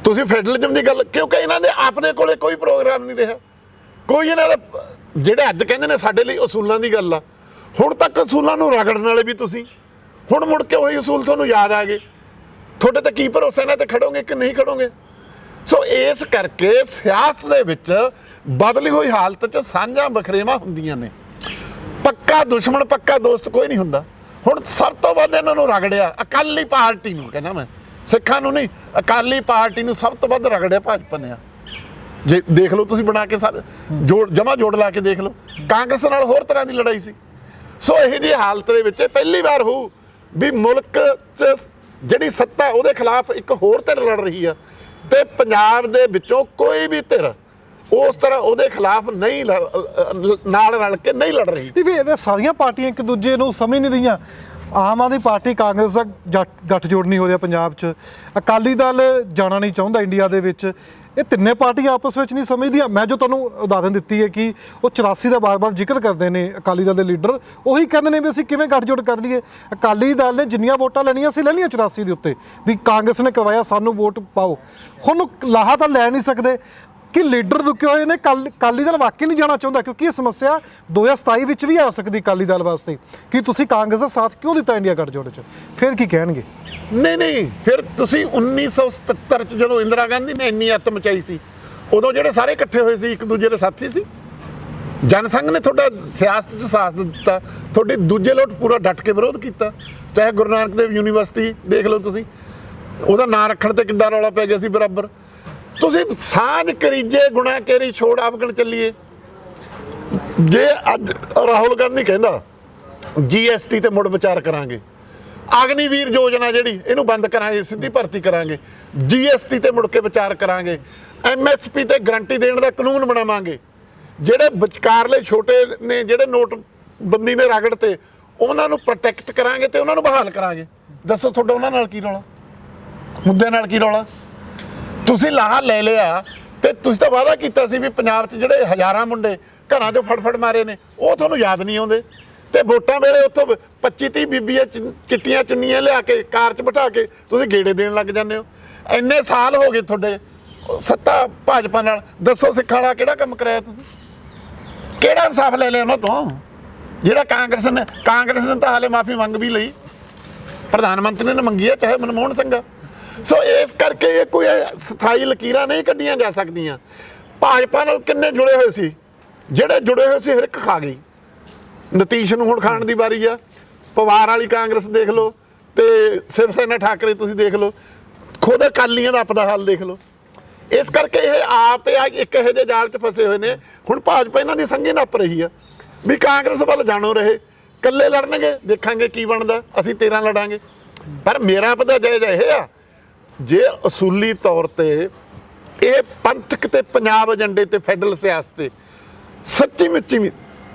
ਤੁਸੀਂ ਫੈਡਰਲਿਜ਼ਮ ਦੀ ਗੱਲ ਕਿਉਂਕਿ ਇਹਨਾਂ ਦੇ ਆਪਦੇ ਕੋਲੇ ਕੋਈ ਪ੍ਰੋਗਰਾਮ ਨਹੀਂ ਰਿਹਾ। ਕੋਈ ਇਹਨਾਂ ਦਾ ਜਿਹੜੇ ਅੱਜ ਕਹਿੰਦੇ ਨੇ ਸਾਡੇ ਲਈ ਅਸੂਲਾਂ ਦੀ ਗੱਲ ਆ। ਹੁਣ ਤੱਕ ਅਸੂਲਾਂ ਨੂੰ ਰਗੜਨ ਵਾਲੇ ਵੀ ਤੁਸੀਂ। ਹੁਣ ਮੁੜ ਕੇ ਉਹੀ ਅਸੂਲ ਤੁਹਾਨੂੰ ਯਾਦ ਆ ਗਏ। ਤੁਹਾਡੇ ਤੇ ਕੀ ਭਰੋਸਾ, ਇਹਨਾਂ ਤੇ ਖੜੋਗੇ ਕਿ ਨਹੀਂ ਖੜੋਗੇ? ਸੋ ਇਸ ਕਰਕੇ ਸਿਆਸਤ ਦੇ ਵਿੱਚ ਬਦਲੀ ਹੋਈ ਹਾਲਤ 'ਚ ਸਾਂਝਾਂ ਬਖਰੇਵਾਂ ਹੁੰਦੀਆਂ ਨੇ। ਪੱਕਾ ਦੁਸ਼ਮਣ, ਪੱਕਾ ਦੋਸਤ ਕੋਈ ਨਹੀਂ ਹੁੰਦਾ। ਹੁਣ ਸਭ ਤੋਂ ਵੱਧ ਇਹਨਾਂ ਨੂੰ ਰਗੜਿਆ ਅਕਾਲੀ ਪਾਰਟੀ ਨੂੰ, ਕਹਿੰਦਾ ਮੈਂ। ਸਿੱਖਾਂ ਨੂੰ ਨਹੀਂ, ਅਕਾਲੀ ਪਾਰਟੀ ਨੂੰ ਸਭ ਤੋਂ ਵੱਧ ਰਗੜਿਆ ਭਾਜਪਾ ਨੇ ਆ। ਜੇ ਦੇਖ ਲਓ ਤੁਸੀਂ ਬਣਾ ਕੇ ਸਾਰੇ, ਜੋੜ ਜਮਾ ਜੋੜ ਲਾ ਕੇ ਦੇਖ ਲਓ। ਕਾਂਗਰਸ ਨਾਲ ਹੋਰ ਤਰ੍ਹਾਂ ਦੀ ਲੜਾਈ ਸੀ। ਸੋ ਇਹ ਜੀ ਹਾਲਤ ਦੇ ਵਿੱਚ ਪਹਿਲੀ ਵਾਰ ਹੋਊ ਵੀ ਮੁਲਕ 'ਚ ਜਿਹੜੀ ਸੱਤਾ ਉਹਦੇ ਖਿਲਾਫ ਇੱਕ ਹੋਰ ਧਿਰ ਲੜ ਰਹੀ ਆ ਤੇ ਪੰਜਾਬ ਦੇ ਵਿੱਚੋਂ ਕੋਈ ਵੀ ਧਿਰ ਉਸ ਤਰ੍ਹਾਂ ਉਹਦੇ ਖਿਲਾਫ ਨਹੀਂ ਲੜ- ਨਾਲ ਰਲ ਕੇ ਨਹੀਂ ਲੜ ਰਹੀ। ਨਹੀਂ ਵੀ ਇਹਦੇ ਸਾਰੀਆਂ ਪਾਰਟੀਆਂ ਇੱਕ ਦੂਜੇ ਨੂੰ ਸਮਝ ਨਹੀਂ ਰਹੀਆਂ। ਆਮ ਆਦਮੀ ਪਾਰਟੀ ਕਾਂਗਰਸ ਦਾ ਜੱਟ- ਗੱਠਜੋੜ ਨਹੀਂ ਹੋ ਰਿਹਾ ਪੰਜਾਬ 'ਚ। ਅਕਾਲੀ ਦਲ ਜਾਣਾ ਨਹੀਂ ਚਾਹੁੰਦਾ ਇੰਡੀਆ ਦੇ ਵਿੱਚ। ਇਹ ਤਿੰਨੇ ਪਾਰਟੀਆਂ ਆਪਸ ਵਿੱਚ ਨਹੀਂ ਸਮਝਦੀਆਂ। ਮੈਂ ਜੋ ਤੁਹਾਨੂੰ ਉਦਾਹਰਨ ਦਿੱਤੀ ਹੈ ਕਿ ਉਹ 84 ਦਾ ਬਾਰ-ਬਾਰ ਜ਼ਿਕਰ ਕਰਦੇ ਨੇ ਅਕਾਲੀ ਦਲ ਦੇ ਲੀਡਰ, ਉਹੀ ਕਹਿੰਦੇ ਨੇ ਵੀ ਅਸੀਂ ਕਿਵੇਂ ਗੱਠਜੋੜ ਕਰ ਲਈਏ। ਅਕਾਲੀ ਦਲ ਨੇ ਜਿੰਨੀਆਂ ਵੋਟਾਂ ਲੈਣੀਆਂ ਸੀ, ਲੈ ਲਈਆਂ 84 ਦੇ ਉੱਤੇ। ਵੀ ਕਾਂਗਰਸ ਨੇ ਕਰਵਾਇਆ, ਸਾਨੂੰ ਵੋਟ ਪਾਓ। ਹੁਣ ਲਾਹਾ ਤਾਂ ਲੈ ਨਹੀਂ ਸਕਦੇ। ਕਿ ਲੀਡਰ ਰੁਕੇ ਹੋਏ ਨੇ ਕੱਲ ਅਕਾਲੀ ਦਲ ਵਾਕਈ ਨਹੀਂ ਜਾਣਾ ਚਾਹੁੰਦਾ ਕਿਉਂਕਿ ਇਹ ਸਮੱਸਿਆ 2027 ਵਿੱਚ ਵੀ ਆ ਸਕਦੀ ਅਕਾਲੀ ਦਲ ਵਾਸਤੇ। ਕਿ ਤੁਸੀਂ ਕਾਂਗਰਸ ਦਾ ਸਾਥ ਕਿਉਂ ਦਿੱਤਾ ਇੰਡੀਆ ਗੱਠਜੋੜ 'ਚ? ਫਿਰ ਕੀ ਕਹਿਣਗੇ? ਨਹੀਂ ਨਹੀਂ, ਫਿਰ ਤੁਸੀਂ 1977 ਚ ਜਦੋਂ ਇੰਦਰਾ ਗਾਂਧੀ ਨੇ ਇੰਨੀ ਅੱਤ ਮਚਾਈ ਸੀ, ਉਦੋਂ ਜਿਹੜੇ ਸਾਰੇ ਇਕੱਠੇ ਹੋਏ ਸੀ, ਇੱਕ ਦੂਜੇ ਦੇ ਸਾਥੀ ਸੀ। ਜਨਸੰਘ ਨੇ ਤੁਹਾਡਾ ਸਿਆਸਤ 'ਚ ਸਾਥ ਦਿੱਤਾ, ਤੁਹਾਡੇ ਦੂਜੇ ਲੋਟ ਪੂਰਾ ਡਟ ਕੇ ਵਿਰੋਧ ਕੀਤਾ, ਚਾਹੇ ਗੁਰੂ ਨਾਨਕ ਦੇਵ ਯੂਨੀਵਰਸਿਟੀ ਦੇਖ ਲਓ ਤੁਸੀਂ। ਉਹਦਾ ਨਾਂ ਰੱਖਣ ਤੇ ਕਿੰਨਾ ਰੌਲਾ ਪੈ ਗਿਆ ਸੀ ਬਰਾਬਰ। ਤੁਸੀਂ ਸਾਂਝ ਕਰੀਜੇ, ਗੁਣਾ ਕੇਰੀ, ਛੋੜ ਆਪਗਣ ਚੱਲੀਏ? ਜੇ ਅੱਜ ਰਾਹੁਲ ਗਾਂਧੀ ਕਹਿੰਦਾ ਜੀਐਸਟੀ ਤੇ ਮੁੜ ਵਿਚਾਰ ਕਰਾਂਗੇ, ਅਗਨੀਵੀਰ ਯੋਜਨਾ ਜਿਹੜੀ, ਇਹਨੂੰ ਬੰਦ ਕਰਾਂਗੇ, ਸਿੱਧੀ ਭਰਤੀ ਕਰਾਂਗੇ ਜੀਐਸਟੀ ਤੇ ਮੁੜ ਕੇ ਵਿਚਾਰ ਕਰਾਂਗੇ ਐਮਐਸਪੀ ਤੇ ਗਰੰਟੀ ਦੇਣ ਦਾ ਕਾਨੂੰਨ ਬਣਾਵਾਂਗੇ, ਜਿਹੜੇ ਵਿਚਕਾਰਲੇ ਛੋਟੇ ਨੇ, ਜਿਹੜੇ ਨੋਟ ਬੰਦੀ ਨੇ ਰਗੜ ਤੇ, ਉਹਨਾਂ ਨੂੰ ਪ੍ਰੋਟੈਕਟ ਕਰਾਂਗੇ ਤੇ ਉਹਨਾਂ ਨੂੰ ਬਹਾਲ ਕਰਾਂਗੇ। ਦੱਸੋ ਤੁਹਾਡਾ ਉਹਨਾਂ ਨਾਲ ਕੀ ਰੌਲਾ? ਮੁੱਦੇ ਨਾਲ ਕੀ ਰੌਲਾ? ਤੁਸੀਂ ਲਾਹਾ ਲੈ ਲਿਆ ਤੇ ਤੁਸੀਂ ਤਾਂ ਵਾਅਦਾ ਕੀਤਾ ਸੀ ਵੀ ਪੰਜਾਬ 'ਚ ਜਿਹੜੇ ਹਜ਼ਾਰਾਂ ਮੁੰਡੇ ਘਰਾਂ 'ਚੋਂ ਫੜਫੜ ਮਾਰੇ ਨੇ, ਉਹ ਤੁਹਾਨੂੰ ਯਾਦ ਨਹੀਂ ਆਉਂਦੇ? ਤੇ ਵੋਟਾਂ ਵੇਲੇ ਉੱਥੋਂ 25 30 ਬੀਬੀਆਂ ਚਿੱਟੀਆਂ ਚੁੰਨੀਆਂ ਲਿਆ ਕੇ, ਕਾਰ 'ਚ ਬਿਠਾ ਕੇ ਤੁਸੀਂ ਗੇੜੇ ਦੇਣ ਲੱਗ ਜਾਂਦੇ ਹੋ। ਇੰਨੇ ਸਾਲ ਹੋ ਗਏ ਤੁਹਾਡੇ ਸੱਤਾ ਭਾਜਪਾ ਨਾਲ। ਦੱਸੋ ਸਿੱਖਾਂ ਵਾਲਾ ਕਿਹੜਾ ਕੰਮ ਕਰਾਇਆ ਤੁਸੀਂ? ਕਿਹੜਾ ਇਨਸਾਫ ਲੈ ਲਿਆ ਉਹਨਾਂ ਤੋਂ? ਜਿਹੜਾ ਕਾਂਗਰਸ ਨੇ ਕਾਂਗਰਸ ਨੇ ਤਾਂ ਹਾਲੇ ਮਾਫੀ ਮੰਗ ਵੀ ਲਈ। ਪ੍ਰਧਾਨ ਮੰਤਰੀ ਨੇ ਮੰਗੀ ਹੈ ਚਾਹੇ ਮਨਮੋਹਨ ਸਿੰਘ ਸੋ ਇਸ ਕਰਕੇ ਇਹ ਕੋਈ ਸਥਾਈ ਲਕੀਰਾਂ ਨਹੀਂ ਕੱਢੀਆਂ ਜਾ ਸਕਦੀਆਂ। ਭਾਜਪਾ ਨਾਲ ਕਿੰਨੇ ਜੁੜੇ ਹੋਏ ਸੀ? ਜਿਹੜੇ ਜੁੜੇ ਹੋਏ ਸੀ, ਹਰ ਇੱਕ ਖਾ ਗਈ। ਨਤੀਸ਼ ਨੂੰ ਹੁਣ ਖਾਣ ਦੀ ਵਾਰੀ ਆ। ਪਵਾਰ ਵਾਲੀ ਕਾਂਗਰਸ ਦੇਖ ਲਓ ਤੇ ਸਿਵ ਸੈਨਾ ਠਾਕਰੇ ਤੁਸੀਂ ਦੇਖ ਲਓ। ਖੁਦ ਅਕਾਲੀਆਂ ਦਾ ਆਪਣਾ ਹਾਲ ਦੇਖ ਲਓ। ਇਸ ਕਰਕੇ ਇਹ ਆਪ ਇੱਕ ਇਹੋ ਜਿਹੇ ਜਾਲ 'ਚ ਫਸੇ ਹੋਏ ਨੇ। ਹੁਣ ਭਾਜਪਾ ਇਹਨਾਂ ਦੀ ਸੰਗੀ ਨੱਪ ਰਹੀ ਆ। ਵੀ ਕਾਂਗਰਸ ਵੱਲ ਜਾਣੋ ਰਹੇ। ਕੱਲੇ ਲੜਨਗੇ, ਦੇਖਾਂਗੇ ਕੀ ਬਣਦਾ। ਅਸੀਂ 13 ਲੜਾਂਗੇ। ਪਰ ਮੇਰਾ ਪਤਾ ਜਾਇਜ਼ ਇਹ ਆ ਜੇ ਅਸੂਲੀ ਤੌਰ ਤੇ ਇਹ ਪੰਥਕ ਤੇ ਪੰਜਾਬ ਏਜੰਡੇ ਤੇ ਫੈਡਰਲ ਸਿਆਸਤ ਤੇ ਸੱਚੀ ਮੁੱਚੀ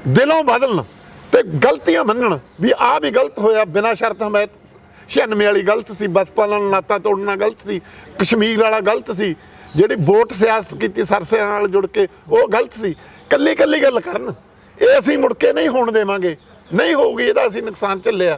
ਦਿਲੋਂ ਬਦਲਣ ਤੇ ਗਲਤੀਆਂ ਮੰਨਣ ਵੀ ਆਹ ਵੀ ਗਲਤ ਹੋਇਆ, ਬਿਨਾਂ ਸ਼ਰਤ ਹਮਾਇਤ 96 ਵਾਲੀ ਗਲਤ ਸੀ, ਬਸਪਾ ਨਾਲ ਨਾਤਾ ਤੋੜਨਾ ਗਲਤ ਸੀ, ਕਸ਼ਮੀਰ ਵਾਲਾ ਗਲਤ ਸੀ, ਜਿਹੜੀ ਵੋਟ ਸਿਆਸਤ ਕੀਤੀ ਸਰਸੇ ਨਾਲ ਜੁੜ ਕੇ, ਉਹ ਗਲਤ ਸੀ। ਕੱਲੀ ਕੱਲੀ ਗੱਲ ਕਰਨ, ਇਹ ਅਸੀਂ ਮੁੜ ਕੇ ਨਹੀਂ ਹੋਣ ਦੇਵਾਂਗੇ। ਨਹੀਂ ਹੋਊਗੀ, ਇਹਦਾ ਅਸੀਂ ਨੁਕਸਾਨ ਝੱਲਿਆ।